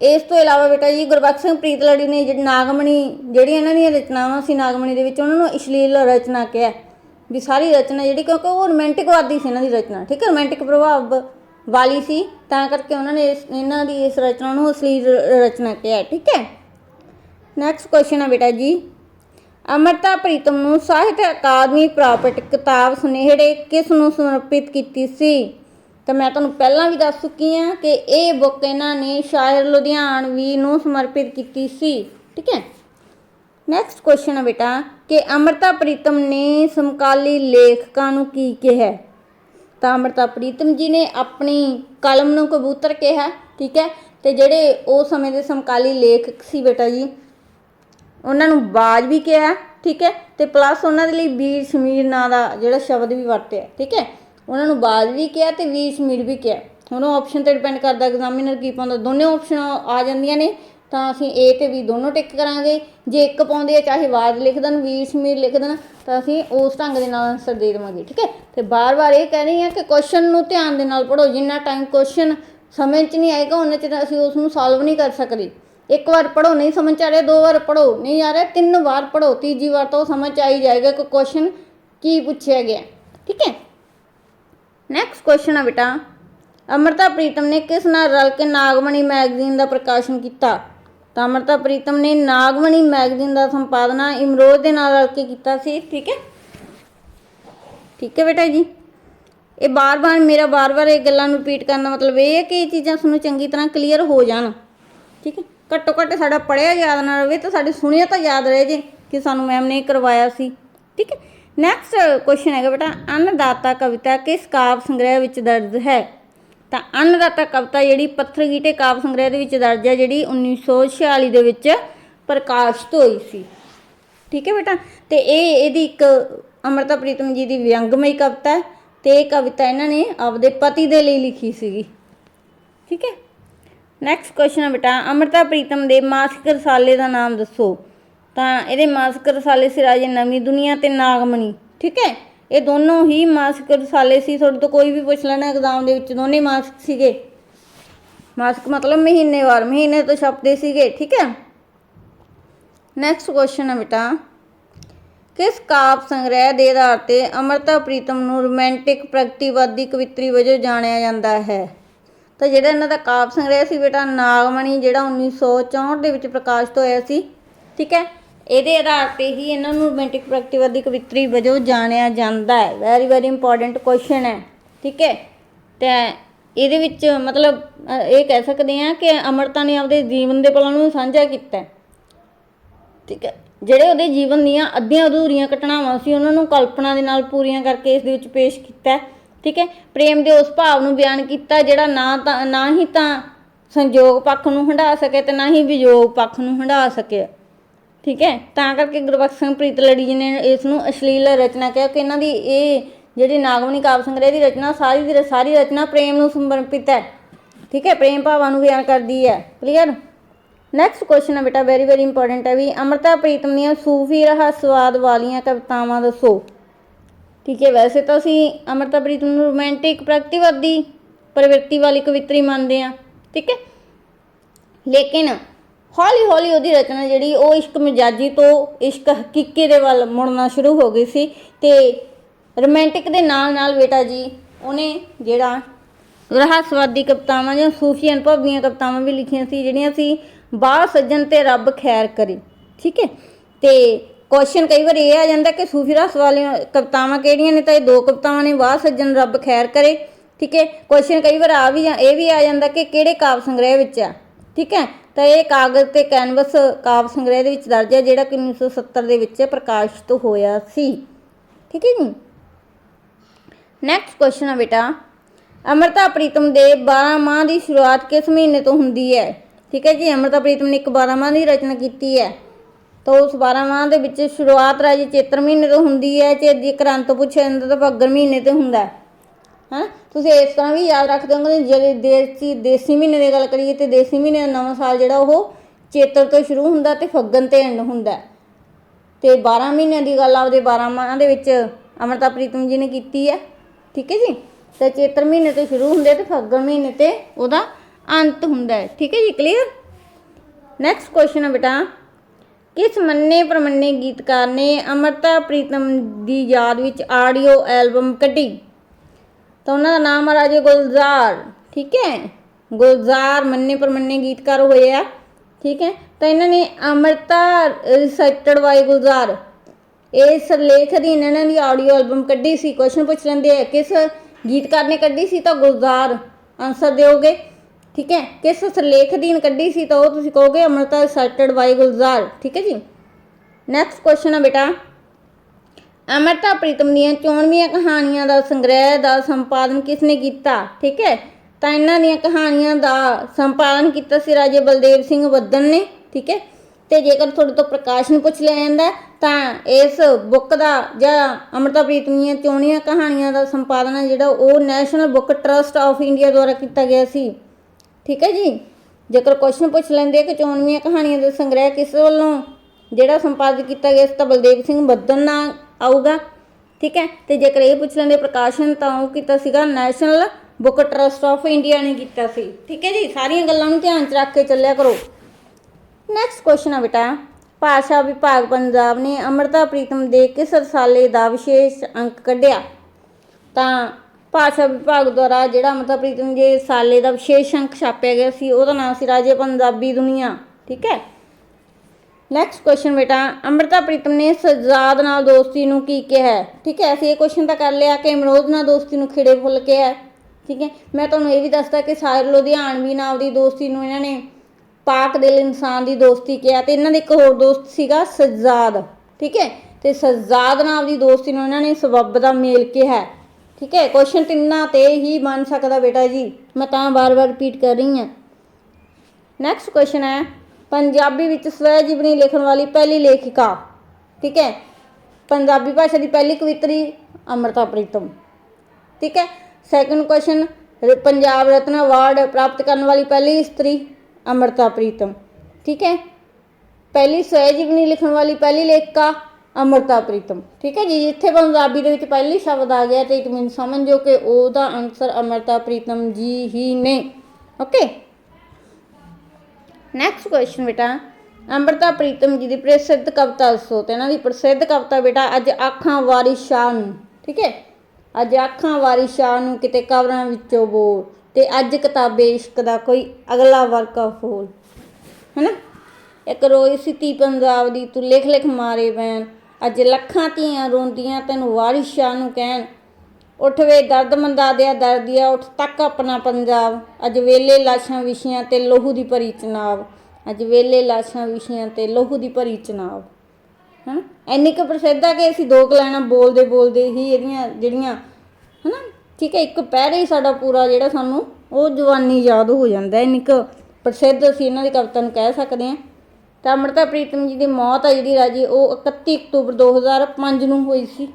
ਇਸ ਤੋਂ ਇਲਾਵਾ ਬੇਟਾ ਜੀ ਗੁਰਬਖਸ਼ ਸਿੰਘ ਪ੍ਰੀਤ ਲੜੀ ਨੇ ਜਿਹੜੀ ਨਾਗਮਣੀ, ਜਿਹੜੀਆਂ ਇਹਨਾਂ ਦੀਆਂ ਰਚਨਾਵਾਂ ਸੀ ਨਾਗਮਣੀ ਦੇ ਵਿੱਚ, ਉਹਨਾਂ ਨੂੰ ਅਸ਼ਲੀਲ ਰਚਨਾ ਕਿਹਾ। ਵੀ ਸਾਰੀ ਰਚਨਾ ਜਿਹੜੀ ਕਿਉਂਕਿ ਉਹ ਰੋਮਾਂਟਿਕਵਾਦੀ ਸੀ ਇਹਨਾਂ ਦੀ ਰਚਨਾ, ਠੀਕ ਹੈ, ਰੋਮਾਂਟਿਕ ਪ੍ਰਭਾਵ ਵਾਲੀ ਸੀ, ਤਾਂ ਕਰਕੇ ਉਹਨਾਂ ਨੇ ਇਸ- ਇਹਨਾਂ ਦੀ ਇਸ ਰਚਨਾ ਨੂੰ ਅਸ਼ਲੀਲ ਰਚਨਾ ਕਿਹਾ, ਠੀਕ ਹੈ। ਨੈਕਸਟ ਕੁਐਸਚਨ ਹੈ ਬੇਟਾ ਜੀ। ਅਮਰਤਾ ਪ੍ਰੀਤਮ ਨੂੰ ਸਾਹਿਤ ਅਕਾਦਮੀ ਪ੍ਰਾਪਤ ਕਿਤਾਬ ਸੁਨੇਹੜੇ ਕਿਸ ਨੂੰ ਸਮਰਪਿਤ ਕੀਤੀ ਸੀ? ਤਾਂ ਮੈਂ ਤੁਹਾਨੂੰ ਪਹਿਲਾਂ ਵੀ ਦੱਸ ਚੁੱਕੀ ਹਾਂ ਕਿ ਇਹ ਬੁੱਕ ਇਹਨਾਂ ਨੇ ਸ਼ਾਇਰ ਲੁਧਿਆਣਵੀ ਨੂੰ ਸਮਰਪਿਤ ਕੀਤੀ ਸੀ, ਠੀਕ ਹੈ? ਨੈਕਸਟ ਕੁਐਸਚਨ ਹੈ ਬੇਟਾ, ਕਿ ਅਮਰਤਾ ਪ੍ਰੀਤਮ ਨੇ ਸਮਕਾਲੀ ਲੇਖਕਾਂ ਨੂੰ ਕੀ ਕਿਹਾ? ਤਾਂ ਅਮਰਤਾ ਪ੍ਰੀਤਮ ਜੀ ਨੇ ਆਪਣੀ ਕਲਮ ਨੂੰ ਕਬੂਤਰ ਕਿਹਾ, ਠੀਕ ਹੈ? ਤੇ ਜਿਹੜੇ ਉਹ ਸਮੇਂ ਦੇ ਸਮਕਾਲੀ ਲੇਖਕ ਸੀ ਬੇਟਾ ਜੀ, ਉਹਨਾਂ ਨੂੰ ਬਾਜ ਵੀ ਕਿਹਾ, ਠੀਕ ਹੈ? ਤੇ ਪਲੱਸ ਉਹਨਾਂ ਦੇ ਲਈ ਵੀਰ ਸ਼ਮੀਰ ਨਾਂ ਦਾ ਜਿਹੜਾ ਸ਼ਬਦ ਵੀ ਵਰਤਿਆ, ਠੀਕ ਹੈ? ਉਹਨਾਂ ਨੂੰ ਬਾਅਦ ਵੀ ਕਿਹਾ ਤੇ ਵੀਰ ਮਿੰਟ ਵੀ ਕਿਹਾ। ਹੁਣ ਉਹ ਆਪਸ਼ਨ ਤੇ ਡਿਪੈਂਡ ਕਰਦਾ ਐਗਜ਼ਾਮੀਨਰ ਕੀ ਪਾਉਂਦਾ। ਦੋਨੇ ਆਪਸ਼ਨ ਆ ਜਾਂਦੀਆਂ ਨੇ, ਤਾਂ ਅਸੀਂ ਏ ਤੇ ਬੀ ਦੋਨੋਂ ਟਿਕ ਕਰਾਂਗੇ। ਜੇ ਇੱਕ ਪਾਉਂਦੇ ਆ, ਚਾਹੇ ਬਾਅਦ ਲਿਖ ਦੇਣ ਵੀਰ ਸਮੀਰ ਲਿਖ ਦੇਣ, ਤਾਂ ਅਸੀਂ ਉਸ ਢੰਗ ਦੇ ਨਾਲ ਆਨਸਰ ਦੇ ਦੇਵਾਂਗੇ, ਠੀਕ ਹੈ? ਤੇ ਬਾਰ-ਬਾਰ ਇਹ ਕਹਿ ਰਹੀ ਹਾਂ ਕਿ ਕੁਐਸਚਨ ਨੂੰ ਧਿਆਨ ਦੇ ਨਾਲ ਪੜ੍ਹੋ। ਜਿੰਨਾ ਟਾਈਮ ਕੁਐਸਚਨ ਸਮਝ 'ਚ ਨਹੀਂ ਆਏਗਾ ਉਹਨਾਂ ਚਿਰ ਅਸੀਂ ਉਸ ਨੂੰ ਸੋਲਵ ਨਹੀਂ ਕਰ ਸਕਦੇ। ਇੱਕ ਵਾਰ ਪੜ੍ਹੋ, ਨਹੀਂ ਸਮਝ ਆ ਰਿਹਾ, ਦੋ ਵਾਰ ਪੜ੍ਹੋ, ਨਹੀਂ ਆ ਰਿਹਾ, ਤਿੰਨ ਵਾਰ ਪੜ੍ਹੋ। ਤੀਜੀ ਵਾਰ ਤਾਂ ਉਹ ਸਮਝ 'ਚ ਆ ਹੀ ਜਾਏਗਾ ਕਿ ਕੁਐਸਚਨ ਕੀ ਪੁੱਛਿਆ ਗਿਆ, ਠੀਕ ਹੈ? ਨੈਕਸਟ ਕੁਐਸਚਨ ਆ ਬੇਟਾ। ਅਮਰਤਾ ਪ੍ਰੀਤਮ ਨੇ ਕਿਸ ਨਾਲ ਰਲ ਕੇ ਨਾਗਮਣੀ ਮੈਗਜ਼ੀਨ ਦਾ ਪ੍ਰਕਾਸ਼ਨ ਕੀਤਾ? ਤਾਂ ਅਮਰਤਾ ਪ੍ਰੀਤਮ ਨੇ ਨਾਗਮਣੀ ਮੈਗਜ਼ੀਨ ਦਾ ਸੰਪਾਦਨਾ ਇਮਰੋਜ਼ ਦੇ ਨਾਲ ਰਲ ਕੇ ਕੀਤਾ ਸੀ, ਠੀਕ ਹੈ? ਠੀਕ ਹੈ ਬੇਟਾ ਜੀ। ਇਹ ਬਾਰ-ਬਾਰ, ਮੇਰਾ ਬਾਰ-ਬਾਰ ਇਹ ਗੱਲਾਂ ਨੂੰ ਰਿਪੀਟ ਕਰਨ ਦਾ ਮਤਲਬ ਇਹ ਹੈ ਕਿ ਇਹ ਚੀਜ਼ਾਂ ਤੁਹਾਨੂੰ ਚੰਗੀ ਤਰ੍ਹਾਂ ਕਲੀਅਰ ਹੋ ਜਾਣ। ਠੀਕ ਹੈ? ਘੱਟੋ ਘੱਟ ਸਾਡਾ ਪੜਿਆ ਯਾਦ ਨਾ ਰਵੇ ਤਾਂ ਸਾਡੇ ਸੁਣਿਆ ਤਾਂ ਯਾਦ ਰਹੇ ਜੇ ਕਿ ਸਾਨੂੰ ਮੈਮ ਨੇ ਕਰਵਾਇਆ ਸੀ। ਠੀਕ ਹੈ? ਨੈਕਸਟ ਕੁਐਸਚਨ ਹੈਗਾ ਬੇਟਾ, ਅੰਨਦਾਤਾ ਕਵਿਤਾ ਕਿਸ ਕਾਵਿ ਸੰਗ੍ਰਹਿ ਵਿੱਚ ਦਰਜ ਹੈ? ਤਾਂ ਅੰਨਦਾਤਾ ਕਵਿਤਾ ਜਿਹੜੀ ਪੱਥਰ ਗੀਟੇ ਕਾਵ ਸੰਗ੍ਰਹਿ ਦੇ ਵਿੱਚ ਦਰਜ ਹੈ, ਜਿਹੜੀ 1946 ਦੇ ਵਿੱਚ ਪ੍ਰਕਾਸ਼ਿਤ ਹੋਈ ਸੀ। ਠੀਕ ਹੈ ਬੇਟਾ? ਤੇ ਇਹ, ਇਹਦੀ ਇੱਕ ਅਮਰਤਾ ਪ੍ਰੀਤਮ ਜੀ ਦੀ ਵਿਅੰਗਮਈ ਕਵਿਤਾ ਹੈ ਤੇ ਇਹ ਕਵਿਤਾ ਇਹਨਾਂ ਨੇ ਆਪਦੇ ਪਤੀ ਦੇ ਲਈ ਲਿਖੀ ਸੀਗੀ। ਠੀਕ ਹੈ? ਨੈਕਸਟ ਕੁਐਸਚਨ ਹੈ ਬੇਟਾ, ਅਮਰਤਾ ਪ੍ਰੀਤਮ ਦੇ ਮਾਸਿਕ ਰਸਾਲੇ ਦਾ ਨਾਮ ਦੱਸੋ। ਤਾਂ ਇਹਦੇ ਮਾਸਿਕ ਰਸਾਲੇ ਸੀ ਰਾਜੇ ਨਵੀਂ ਦੁਨੀਆ ਤੇ ਨਾਗਮਣੀ, ਠੀਕ ਹੈ? ਇਹ ਦੋਨੋਂ ਹੀ ਮਾਸਿਕ ਰਸਾਲੇ ਸੀ, ਤੁਹਾਡੇ ਤੋਂ ਕੋਈ ਵੀ ਪੁੱਛ ਲੈਣਾ ਐਗਜ਼ਾਮ ਦੇ ਵਿੱਚ, ਦੋਨੇ ਮਾਸਿਕ ਸੀਗੇ। ਮਾਸਿਕ ਮਤਲਬ ਮਹੀਨੇਵਾਰ ਮਹੀਨੇ ਤੋਂ ਛਪਦੇ ਸੀਗੇ, ਠੀਕ ਹੈ? ਨੈਕਸਟ ਕੁਐਸਚਨ ਹੈ ਬੇਟਾ। ਕਿਸ ਕਾਵਿ ਸੰਗ੍ਰਹਿ ਦੇ ਆਧਾਰ ਤੇ ਅਮਰਤਾ ਪ੍ਰੀਤਮ ਨੂੰ ਰੋਮਾਂਟਿਕ, ਪ੍ਰਗਤੀਵਾਦੀ ਕਵਿਤਰੀ ਵਜੋਂ ਜਾਣਿਆ ਜਾਂਦਾ ਹੈ? ਤਾਂ ਜਿਹੜਾ ਇਹਨਾਂ ਦਾ ਕਾਵਿ ਸੰਗ੍ਰਹਿ ਸੀ ਬੇਟਾ ਨਾਗਮਣੀ, ਜਿਹੜਾ 1964 ਦੇ ਵਿੱਚ ਪ੍ਰਕਾਸ਼ਿਤ ਹੋਇਆ ਸੀ, ਠੀਕ ਹੈ? ਇਹਦੇ ਆਧਾਰ ਤੇ ਹੀ ਇਹਨਾਂ ਨੂੰ ਰੋਮਾਂਟਿਕ ਪ੍ਰਗਤੀਵਾਦੀ ਕਵਿਤਰੀ ਵਜੋਂ ਜਾਣਿਆ ਜਾਂਦਾ ਹੈ। ਵੈਰੀ ਵੈਰੀ ਇੰਪੋਰਟੈਂਟ ਕੁਐਸਚਨ ਹੈ। ਠੀਕ ਹੈ? ਤੇ ਇਹਦੇ ਵਿੱਚ ਮਤਲਬ ਇਹ ਕਹਿ ਸਕਦੇ ਹਾਂ ਕਿ ਅਮਰਤਾ ਨੇ ਆਪਦੇ ਜੀਵਨ ਦੇ ਪਲਾਂ ਨੂੰ ਸਾਂਝਾ ਕੀਤਾ ਠੀਕ ਹੈ? ਜਿਹੜੇ ਉਹਦੇ ਜੀਵਨ ਦੀਆਂ ਅੱਧੀਆਂ ਅਧੂਰੀਆਂ ਘਟਨਾਵਾਂ ਸੀ, ਉਹਨਾਂ ਨੂੰ ਕਲਪਨਾ ਦੇ ਨਾਲ ਪੂਰੀਆਂ ਕਰਕੇ ਇਸ ਦੇ ਵਿੱਚ ਪੇਸ਼ ਕੀਤਾ ਠੀਕ ਹੈ? ਪ੍ਰੇਮ ਦੇ ਉਸ ਭਾਵ ਨੂੰ ਬਿਆਨ ਕੀਤਾ, ਜਿਹੜਾ ਨਾ ਤਾਂ, ਨਾ ਹੀ ਤਾਂ ਸੰਯੋਗ ਪੱਖ ਨੂੰ ਹੰਢਾ ਸਕੇ ਤੇ ਨਾ ਹੀ ਵਿਯੋਗ ਪੱਖ ਨੂੰ ਹੰਢਾ ਸਕੇ। ਠੀਕ ਹੈ? ਤਾਂ ਕਰਕੇ ਗੁਰਬਖਸ਼ ਸਿੰਘ ਪ੍ਰੀਤਲੜੀ ਜੀ ਨੇ ਇਸ ਨੂੰ ਅਸ਼ਲੀਲ ਰਚਨਾ ਕਿਹਾ ਕਿ ਇਹਨਾਂ ਦੀ ਇਹ ਜਿਹੜੀ ਨਾਗਮਣੀ ਕਾਵਿ ਸੰਗ੍ਰਹਿ ਦੀ ਰਚਨਾ ਸਾਰੀ ਦੀ ਸਾਰੀ ਰਚਨਾ ਪ੍ਰੇਮ ਨੂੰ ਸਮਰਪਿਤ ਹੈ। ਠੀਕ ਹੈ? ਪ੍ਰੇਮ ਭਾਵਾਂ ਨੂੰ ਬਿਆਨ ਕਰਦੀ ਹੈ। ਕਲੀਅਰ ਨੈਕਸਟ ਕੁਐਸਚਨ ਹੈ ਬੇਟਾ ਵੈਰੀ ਵੈਰੀ ਇੰਪੋਰਟੈਂਟ ਹੈ ਵੀ ਅਮਰਤਾ ਪ੍ਰੀਤਮ ਦੀਆਂ ਸੂਫੀ ਰਹੱਸਵਾਦ ਵਾਲੀਆਂ ਕਵਿਤਾਵਾਂ ਦੱਸੋ। ਠੀਕ ਹੈ, ਵੈਸੇ ਤਾਂ ਅਸੀਂ ਅਮਰਤਾ ਪ੍ਰੀਤਮ ਨੂੰ ਰੋਮਾਂਟਿਕ, ਪ੍ਰਗਤੀਵਾਦੀ ਪ੍ਰਵਿਰਤੀ ਵਾਲੀ ਕਵਿਤਰੀ ਮੰਨਦੇ ਆ ਠੀਕ ਹੈ? ਲੇਕਿਨ ਹੌਲੀ ਹੌਲੀ ਉਹਦੀ ਰਚਨਾ ਜਿਹੜੀ, ਉਹ ਇਸ਼ਕ ਮਿਜਾਜੀ ਤੋਂ ਇਸ਼ਕ ਹਕੀਕੀ ਦੇ ਵੱਲ ਮੁੜਨਾ ਸ਼ੁਰੂ ਹੋ ਗਈ ਸੀ ਤੇ ਰੋਮਾਂਟਿਕ ਦੇ ਨਾਲ ਨਾਲ ਬੇਟਾ ਜੀ, ਉਹਨੇ ਜਿਹੜਾ ਰਹੱਸਵਾਦੀ ਕਵਿਤਾਵਾਂ ਜਾਂ ਸੂਫੀ ਅਨੁਭਵ ਦੀਆਂ ਕਵਿਤਾਵਾਂ ਵੀ ਲਿਖੀਆਂ ਸੀ, ਜਿਹੜੀਆਂ ਸੀ ਬਾਹ ਸੱਜਣ ਤੇ ਰੱਬ ਖੈਰ ਕਰੇ। ਠੀਕ ਹੈ? ਤੇ ਕੁਐਸਚਨ ਕਈ ਵਾਰ ਇਹ ਆ ਜਾਂਦਾ ਕਿ ਸੂਫੀ ਰਸ ਵਾਲੀਆਂ ਕਵਿਤਾਵਾਂ ਕਿਹੜੀਆਂ ਨੇ? ਤਾਂ ਇਹ ਦੋ ਕਵਿਤਾਵਾਂ ਨੇ ਬਾਹ ਸੱਜਣ ਰੱਬ ਖੈਰ ਕਰੇ। ਠੀਕ ਹੈ? ਕੁਐਸਚਨ ਕਈ ਵਾਰ ਆ ਵੀ ਜਾਂ, ਇਹ ਵੀ ਆ ਜਾਂਦਾ ਕਿ ਕਿਹੜੇ ਕਾਵ ਸੰਗ੍ਰਹਿ ਵਿੱਚ ਆ? ਠੀਕ ਹੈ? ਤਾਂ ਇਹ ਕਾਗਜ਼ ਤੇ ਕੈਨਵਸ ਕਾਵ ਸੰਗ੍ਰਹਿ ਦੇ ਵਿੱਚ ਦਰਜ ਹੈ, ਜਿਹੜਾ ਕਿ 1970 ਦੇ ਵਿੱਚ ਪ੍ਰਕਾਸ਼ਿਤ ਹੋਇਆ ਸੀ। ਠੀਕ ਹੈ ਜੀ? ਨੈਕਸਟ ਕੁਐਸਚਨ ਹੈ ਬੇਟਾ। ਅਮਰਤਾ ਪ੍ਰੀਤਮ ਦੇ 12 ਮਾਹ ਦੀ ਸ਼ੁਰੂਆਤ ਕਿਸ ਮਹੀਨੇ ਤੋਂ ਹੁੰਦੀ ਹੈ? ਠੀਕ ਹੈ ਜੀ, ਅਮਰਤਾ ਪ੍ਰੀਤਮ ਨੇ ਇੱਕ 12 ਮਾਹ ਦੀ ਰਚਨਾ ਕੀਤੀ ਹੈ। ਤਾਂ ਉਸ 12 ਮਾਹ ਦੇ ਵਿੱਚ ਸ਼ੁਰੂਆਤ ਰਾਜੀ ਚੇਤਰ ਮਹੀਨੇ ਤੋਂ ਹੁੰਦੀ ਹੈ ਤੇ ਜੇਕਰ ਅੰਤ ਪੁੱਛਿਆ ਜਾਂਦਾ ਤਾਂ ਫੱਗਣ ਮਹੀਨੇ ਤੇ ਹੁੰਦਾ ਹੈ। ਹਾਂ? ਤੁਸੀਂ ਇਸ ਤਰ੍ਹਾਂ ਵੀ ਯਾਦ ਰੱਖਦੇ ਹੋਗੇ ਜਿਹੜੇ ਦੇਸੀ ਦੇਸੀ ਮਹੀਨੇ ਦੀ ਗੱਲ ਕਰੀਏ ਤੇ ਦੇਸੀ ਮਹੀਨੇ ਦਾ ਨਵਾਂ ਸਾਲ ਜਿਹੜਾ ਉਹ ਚੇਤਰ ਤੋਂ ਸ਼ੁਰੂ ਹੁੰਦਾ ਤੇ ਫੱਗਣ ਤੇ ਐਂਡ ਹੁੰਦਾ। ਹੈ। ਤੇ 12 ਮਹੀਨਿਆਂ ਦੀ ਗੱਲ ਆਪਦੇ 12 ਮਾਹਾਂ ਦੇ ਵਿੱਚ ਅਮਰਤਾ ਪ੍ਰੀਤਮ ਜੀ ਨੇ ਕੀਤੀ ਹੈ। ਠੀਕ ਹੈ ਜੀ? ਤੇ ਚੇਤਰ ਮਹੀਨੇ ਤੋਂ ਸ਼ੁਰੂ ਹੁੰਦੇ ਤੇ ਫੱਗਣ ਮਹੀਨੇ ਤੇ ਉਹਦਾ ਅੰਤ ਹੁੰਦਾ ਹੈ। ਠੀਕ ਹੈ ਜੀ? ਕਲੀਅਰ ਨੈਕਸਟ ਕੁਐਸਚਨ ਹੈ ਬੇਟਾ। ਕਿਸ ਮੰਨੇ ਪ੍ਰਮੰਨੇ ਗੀਤਕਾਰ ਨੇ ਅਮਰਤਾ ਪ੍ਰੀਤਮ ਦੀ ਯਾਦ ਵਿੱਚ ਆਡੀਓ ਐਲਬਮ ਕੱਢੀ? ਤਾਂ ਉਹਨਾਂ ਦਾ ਨਾਮ ਆ ਰਾਜੇ ਗੁਲਜ਼ਾਰ, ਠੀਕ ਹੈ? ਗੁਲਜ਼ਾਰ ਮੰਨੇ ਪ੍ਰਮੰਨੇ ਗੀਤਕਾਰ ਹੋਏ ਆ, ਠੀਕ ਹੈ? ਤਾਂ ਇਹਨਾਂ ਨੇ ਅਮਰਤਾ ਰਿਸਾਈਟਡ ਬਾਈ ਗੁਲਜ਼ਾਰ। ਇਸ ਲੇਖ ਦੀ ਇਹਨਾਂ ਦੀ ਆਡੀਓ ਐਲਬਮ ਕੱਢੀ ਸੀ ਕੁਐਸਚਨ ਪੁੱਛ ਲੈਂਦੇ ਆ, ਕਿਸ ਗੀਤਕਾਰ ਨੇ ਕੱਢੀ ਸੀ? ਤਾਂ ਗੁਲਜ਼ਾਰ ਆਨਸਰ ਦਿਓਗੇ, ਠੀਕ ਹੈ? ਕਿਸ ਸਰਲੇਖ ਦੀ ਕੱਢੀ ਸੀ? ਤਾਂ ਉਹ ਤੁਸੀਂ ਕਹੋਗੇ ਅਮਰਤਾ ਰਿਸਾਈਟਡ ਬਾਈ ਗੁਲਜ਼ਾਰ, ਠੀਕ ਹੈ ਜੀ? ਨੈਕਸਟ ਕੁਐਸਚਨ ਹੈ ਬੇਟਾ। ਅਮਰਤਾ ਪ੍ਰੀਤਮ ਦੀਆਂ ਚੋਣਵੀਆਂ ਕਹਾਣੀਆਂ ਦਾ ਸੰਗ੍ਰਹਿ ਦਾ ਸੰਪਾਦਨ ਕਿਸ ਨੇ ਕੀਤਾ, ਠੀਕ ਹੈ? ਤਾਂ ਇਹਨਾਂ ਦੀਆਂ ਕਹਾਣੀਆਂ ਦਾ ਸੰਪਾਦਨ ਕੀਤਾ ਸੀ ਰਾਜੇ ਬਲਦੇਵ ਸਿੰਘ ਬੱਦਨ ਨੇ, ਠੀਕ ਹੈ? ਤੇ ਜੇਕਰ ਤੁਹਾਡੇ ਤੋਂ ਪ੍ਰਕਾਸ਼ਨ ਪੁੱਛ ਲਿਆ ਜਾਂਦਾ, ਤਾਂ ਇਸ ਬੁੱਕ ਦਾ ਜਾਂ ਅਮਰਤਾ ਪ੍ਰੀਤਮ ਦੀਆਂ ਚੋਣੀਆਂ ਕਹਾਣੀਆਂ ਦਾ ਸੰਪਾਦਨ ਹੈ ਜਿਹੜਾ ਉਹ National Book Trust of India ਦੁਆਰਾ ਕੀਤਾ ਗਿਆ ਸੀ, ਠੀਕ ਹੈ ਜੀ? ਜੇਕਰ ਕੁਐਸਚਨ ਪੁੱਛ ਲੈਂਦੇ ਕਿ ਚੋਣਵੀਆਂ ਕਹਾਣੀਆਂ ਦਾ ਸੰਗ੍ਰਹਿ ਕਿਸ ਵੱਲੋਂ ਜਿਹੜਾ ਸੰਪਾਦਿਤ ਕੀਤਾ ਗਿਆ ਸੀ ਤਾਂ ਬਲਦੇਵ ਸਿੰਘ ਬੱਦਨ ਨਾਲ ਆਊਗਾ, ਠੀਕ ਹੈ? ਤੇ ਜੇਕਰ ਇਹ ਪੁੱਛ ਲੈਂਦੇ ਪ੍ਰਕਾਸ਼ਨ ਤਾਂ ਉਹ ਕੀਤਾ ਸੀਗਾ National Book Trust of India ਨੇ ਕੀਤਾ ਸੀ, ਠੀਕ ਹੈ ਜੀ? ਸਾਰੀਆਂ ਗੱਲਾਂ ਨੂੰ ਧਿਆਨ 'ਚ ਰੱਖ ਕੇ ਚੱਲਿਆ ਕਰੋ। ਨੈਕਸਟ ਕੁਐਸਚਨ ਆ ਬੇਟਾ। ਭਾਸ਼ਾ ਵਿਭਾਗ ਪੰਜਾਬ ਨੇ ਅਮਰਤਾ ਪ੍ਰੀਤਮ ਦੇ ਕਿਸ ਰਸਾਲੇ ਦਾ ਵਿਸ਼ੇਸ਼ ਅੰਕ ਕੱਢਿਆ? ਤਾਂ ਭਾਸ਼ਾ ਵਿਭਾਗ ਦੁਆਰਾ ਜਿਹੜਾ ਅਮਰਤਾ ਪ੍ਰੀਤਮ ਦੇ ਰਸਾਲੇ ਦਾ ਵਿਸ਼ੇਸ਼ ਅੰਕ ਛਾਪਿਆ ਗਿਆ ਸੀ, ਉਹਦਾ ਨਾਮ ਸੀ ਰਾਜੇ ਪੰਜਾਬੀ ਦੁਨੀਆ, ਠੀਕ ਹੈ? ਨੈਕਸਟ ਕੁਐਸਚਨ ਬੇਟਾ, ਅਮਰਤਾ ਪ੍ਰੀਤਮ ਨੇ ਸਜਾਦ ਨਾਲ ਦੋਸਤੀ ਨੂੰ ਕੀ ਕਿਹਾ ਹੈ? ਠੀਕ ਹੈ, ਅਸੀਂ ਇਹ ਕੁਐਸਚਨ ਤਾਂ ਕਰ ਲਿਆ ਕਿ ਅਮਰੋਧ ਨਾਲ ਦੋਸਤੀ ਨੂੰ ਖਿੜੇ ਫੁੱਲ ਕਿਹਾ ਹੈ ਠੀਕ ਹੈ, ਮੈਂ ਤੁਹਾਨੂੰ ਇਹ ਵੀ ਦੱਸਦਾ ਕਿ ਸਾਹਿਰ ਲੁਧਿਆਣਵੀ ਨਾਲ ਦੀ ਦੋਸਤੀ ਨੂੰ ਇਹਨਾਂ ਨੇ ਪਾਕ ਦਿਲ ਇਨਸਾਨ ਦੀ ਦੋਸਤੀ ਕਿਹਾ ਤੇ ਇਹਨਾਂ ਦੇ ਇੱਕ ਹੋਰ ਦੋਸਤ ਸੀਗਾ ਸਜਾਦ ਠੀਕ ਹੈ, ਤੇ ਸਜਾਦ ਨਾਲ ਦੀ ਦੋਸਤੀ ਨੂੰ ਇਹਨਾਂ ਨੇ ਸਬੱਬ ਦਾ ਮੇਲ ਕਿਹਾ ਹੈ। ਠੀਕ ਹੈ ਕੁਐਸਚਨ ਤਿੰਨਾਂ ਤੇ ਹੀ ਬਣ ਸਕਦਾ ਬੇਟਾ ਜੀ ਮੈਂ ਤਾਂ ਬਾਰ-ਬਾਰ ਰਿਪੀਟ ਕਰ ਰਹੀ ਹਾਂ ਨੈਕਸਟ ਕੁਐਸਚਨ ਹੈ ਪੰਜਾਬੀ ਵਿੱਚ ਸਵੈ ਜੀਵਨੀ ਲਿਖਣ ਵਾਲੀ ਪਹਿਲੀ ਲੇਖਿਕਾ, ਠੀਕ ਹੈ? ਪੰਜਾਬੀ ਭਾਸ਼ਾ ਦੀ ਪਹਿਲੀ ਕਵਿਤਰੀ ਅਮਰਤਾ ਪ੍ਰੀਤਮ, ਠੀਕ ਹੈ? Second question Punjab Ratan award ਪ੍ਰਾਪਤ ਕਰਨ ਵਾਲੀ ਪਹਿਲੀ ਇਸਤਰੀ ਅਮਰਤਾ ਪ੍ਰੀਤਮ, ਠੀਕ ਹੈ? ਪਹਿਲੀ ਸਵੈ ਜੀਵਨੀ ਲਿਖਣ ਵਾਲੀ ਪਹਿਲੀ ਲੇਖਿਕਾ ਅਮਰਤਾ ਪ੍ਰੀਤਮ, ਠੀਕ ਹੈ ਜੀ? ਜਿੱਥੇ ਪੰਜਾਬੀ ਦੇ ਵਿੱਚ ਪਹਿਲੀ ਸ਼ਬਦ ਆ ਗਿਆ ਤੇ ਇਟ ਮੀਨ ਸਮਝੋ ਕਿ ਉਹਦਾ ਆਨਸਰ ਅਮਰਤਾ ਪ੍ਰੀਤਮ ਜੀ ਹੀ ਨੇ ਓਕੇ ਨੈਕਸਟ ਕੁਐਸਚਨ ਬੇਟਾ। ਅੰਮ੍ਰਿਤਾ ਪ੍ਰੀਤਮ ਜੀ ਦੀ ਪ੍ਰਸਿੱਧ ਕਵਿਤਾ ਦੱਸੋ ਤੇ ਇਹਨਾਂ ਦੀ ਪ੍ਰਸਿੱਧ ਕਵਿਤਾ, ਬੇਟਾ, ਅੱਜ ਆਖਾਂ ਵਾਰੀ ਸ਼ਾਹ ਨੂੰ, ਠੀਕ ਹੈ? ਅੱਜ ਆਖਾਂ ਵਾਰੀ ਸ਼ਾਹ ਨੂੰ ਕਿਤੇ ਕਵਰਾਂ ਵਿੱਚੋਂ ਬੋਲ ਤੇ ਅੱਜ ਕਿਤਾਬੇ ਇਸ਼ਕ ਦਾ ਕੋਈ ਅਗਲਾ ਵਰਕਾ ਫੋਲ, ਹੈਨਾ? ਇੱਕ ਰੋਈ ਸੀ ਧੀ ਪੰਜਾਬ ਦੀ, ਤੂੰ ਲਿਖ ਲਿਖ ਮਾਰੇ ਬੈਨ, ਅੱਜ ਲੱਖਾਂ ਧੀਆਂ ਰੋਂਦੀਆਂ, ਤੈਨੂੰ ਵਾਰਿਸ ਸ਼ਾਹ ਨੂੰ ਕਹਿਣ ਉੱਠ ਵੇ ਦਰਦ ਮੰਦਾ ਦਿਆ ਦਰਦੀਆ, ਉੱਠ ਤੱਕ ਆਪਣਾ ਪੰਜਾਬ। ਅੱਜ ਵੇਲੇ ਲਾਸ਼ਾਂ ਵਿਛੀਆਂ ਤੇ ਲਹੂ ਦੀ ਭਰੀ ਚਨਾਬ। ਅੱਜ ਵੇਲੇ ਲਾਸ਼ਾਂ ਵਿਛੀਆਂ ਤੇ ਲਹੂ ਦੀ ਭਰੀ ਚਨਾਬ। ਹਨਾ ਇੰਨੀ ਕੁ ਪ੍ਰਸਿੱਧ ਆ ਕਿ ਅਸੀਂ ਦੋ ਕਲਾਣਾ ਬੋਲਦੇ ਬੋਲਦੇ ਹੀ ਇਹਦੀਆਂ ਜਿਹੜੀਆਂ, ਹਨਾ? ਠੀਕ ਹੈ, ਇੱਕ ਪਹਿਰੇ ਹੀ ਸਾਡਾ ਪੂਰਾ ਜਿਹੜਾ ਸਾਨੂੰ ਉਹ ਜਵਾਨੀ ਯਾਦ ਹੋ ਜਾਂਦਾ ਹੈ। ਇੰਨੀ ਕੁ ਪ੍ਰਸਿੱਧ ਅਸੀਂ ਇਹਨਾਂ ਦੀ ਕਵਿਤਾ ਨੂੰ ਕਹਿ ਸਕਦੇ ਹਾਂ। ਤਾਂ ਅਮਰਤਾ ਪ੍ਰੀਤਮ ਜੀ ਦੀ ਮੌਤ ਆ ਜਿਹੜੀ ਰਾਜੀ, ਉਹ 31 ਅਕਤੂਬਰ 2005 ਨੂੰ ਹੋਈ ਸੀ।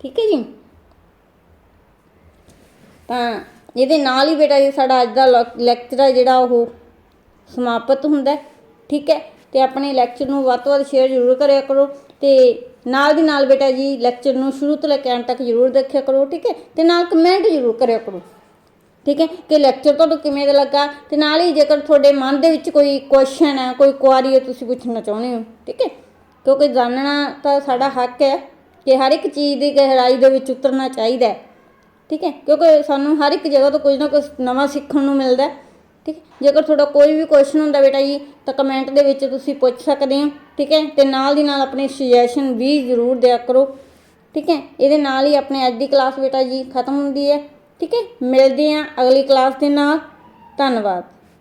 ਠੀਕ ਹੈ ਜੀ? ਤਾਂ ਇਹਦੇ ਨਾਲ ਹੀ ਬੇਟਾ ਜੀ ਸਾਡਾ ਅੱਜ ਦਾ ਲੈਕਚਰ ਹੈ ਜਿਹੜਾ ਉਹ ਸਮਾਪਤ ਹੁੰਦਾ ਠੀਕ ਹੈ? ਤੇ ਆਪਣੇ ਲੈਕਚਰ ਨੂੰ ਵੱਧ ਤੋਂ ਵੱਧ ਸ਼ੇਅਰ ਜ਼ਰੂਰ ਕਰਿਆ ਕਰੋ ਤੇ ਨਾਲ ਦੀ ਨਾਲ ਬੇਟਾ ਜੀ ਲੈਕਚਰ ਨੂੰ ਸ਼ੁਰੂ ਤੋਂ ਲੈ ਕੇ ਅੰਤ ਤੱਕ ਜ਼ਰੂਰ ਦੇਖਿਆ ਕਰੋ, ਠੀਕ ਹੈ? ਤੇ ਨਾਲ ਕਮੈਂਟ ਜ਼ਰੂਰ ਕਰਿਆ ਕਰੋ, ਠੀਕ ਹੈ? ਕਿ ਲੈਕਚਰ ਤੁਹਾਨੂੰ ਕਿਵੇਂ ਦਾ ਲੱਗਾ? ਤੇ ਨਾਲ ਹੀ ਜੇਕਰ ਤੁਹਾਡੇ ਮਨ ਦੇ ਵਿੱਚ ਕੋਈ ਕੁਐਸਚਨ ਹੈ ਕੋਈ ਕੁਆਰੀ ਹੈ ਤੁਸੀਂ ਪੁੱਛਣਾ ਚਾਹੁੰਦੇ ਹੋ, ਠੀਕ ਹੈ? ਕਿਉਂਕਿ ਜਾਣਨਾ ਤਾਂ ਸਾਡਾ ਹੱਕ ਹੈ ਕਿ ਹਰ ਇੱਕ ਚੀਜ਼ ਦੀ ਗਹਿਰਾਈ ਦੇ ਵਿੱਚ ਉਤਰਨਾ ਚਾਹੀਦਾ ਹੈ। ਠੀਕ ਹੈ? ਕਿਉਂਕਿ ਸਾਨੂੰ ਹਰ ਇੱਕ ਜਗ੍ਹਾ ਤੋਂ ਕੁਝ ਨਾ ਕੁਝ ਨਵਾਂ ਸਿੱਖਣ ਨੂੰ ਮਿਲਦਾ ਠੀਕ ਹੈ? ਜੇਕਰ ਤੁਹਾਡਾ ਕੋਈ ਵੀ ਕੁਐਸਚਨ ਹੁੰਦਾ ਬੇਟਾ ਜੀ, ਤਾਂ ਕਮੈਂਟ ਦੇ ਵਿੱਚ ਤੁਸੀਂ ਪੁੱਛ ਸਕਦੇ ਹੋ। ਠੀਕ ਹੈ? ਤੇ ਨਾਲ ਦੀ ਨਾਲ ਆਪਣੇ ਸੁਜੈਸ਼ਨ ਵੀ ਜ਼ਰੂਰ ਦਿਆ ਕਰੋ। ਠੀਕ ਹੈ? ਇਹਦੇ ਨਾਲ ਹੀ ਆਪਣੇ ਅੱਜ ਦੀ ਕਲਾਸ ਬੇਟਾ ਜੀ ਖਤਮ ਹੁੰਦੀ ਹੈ। ਠੀਕ ਹੈ? ਮਿਲਦੇ ਹਾਂ ਅਗਲੀ ਕਲਾਸ ਦੇ ਨਾਲ। ਧੰਨਵਾਦ।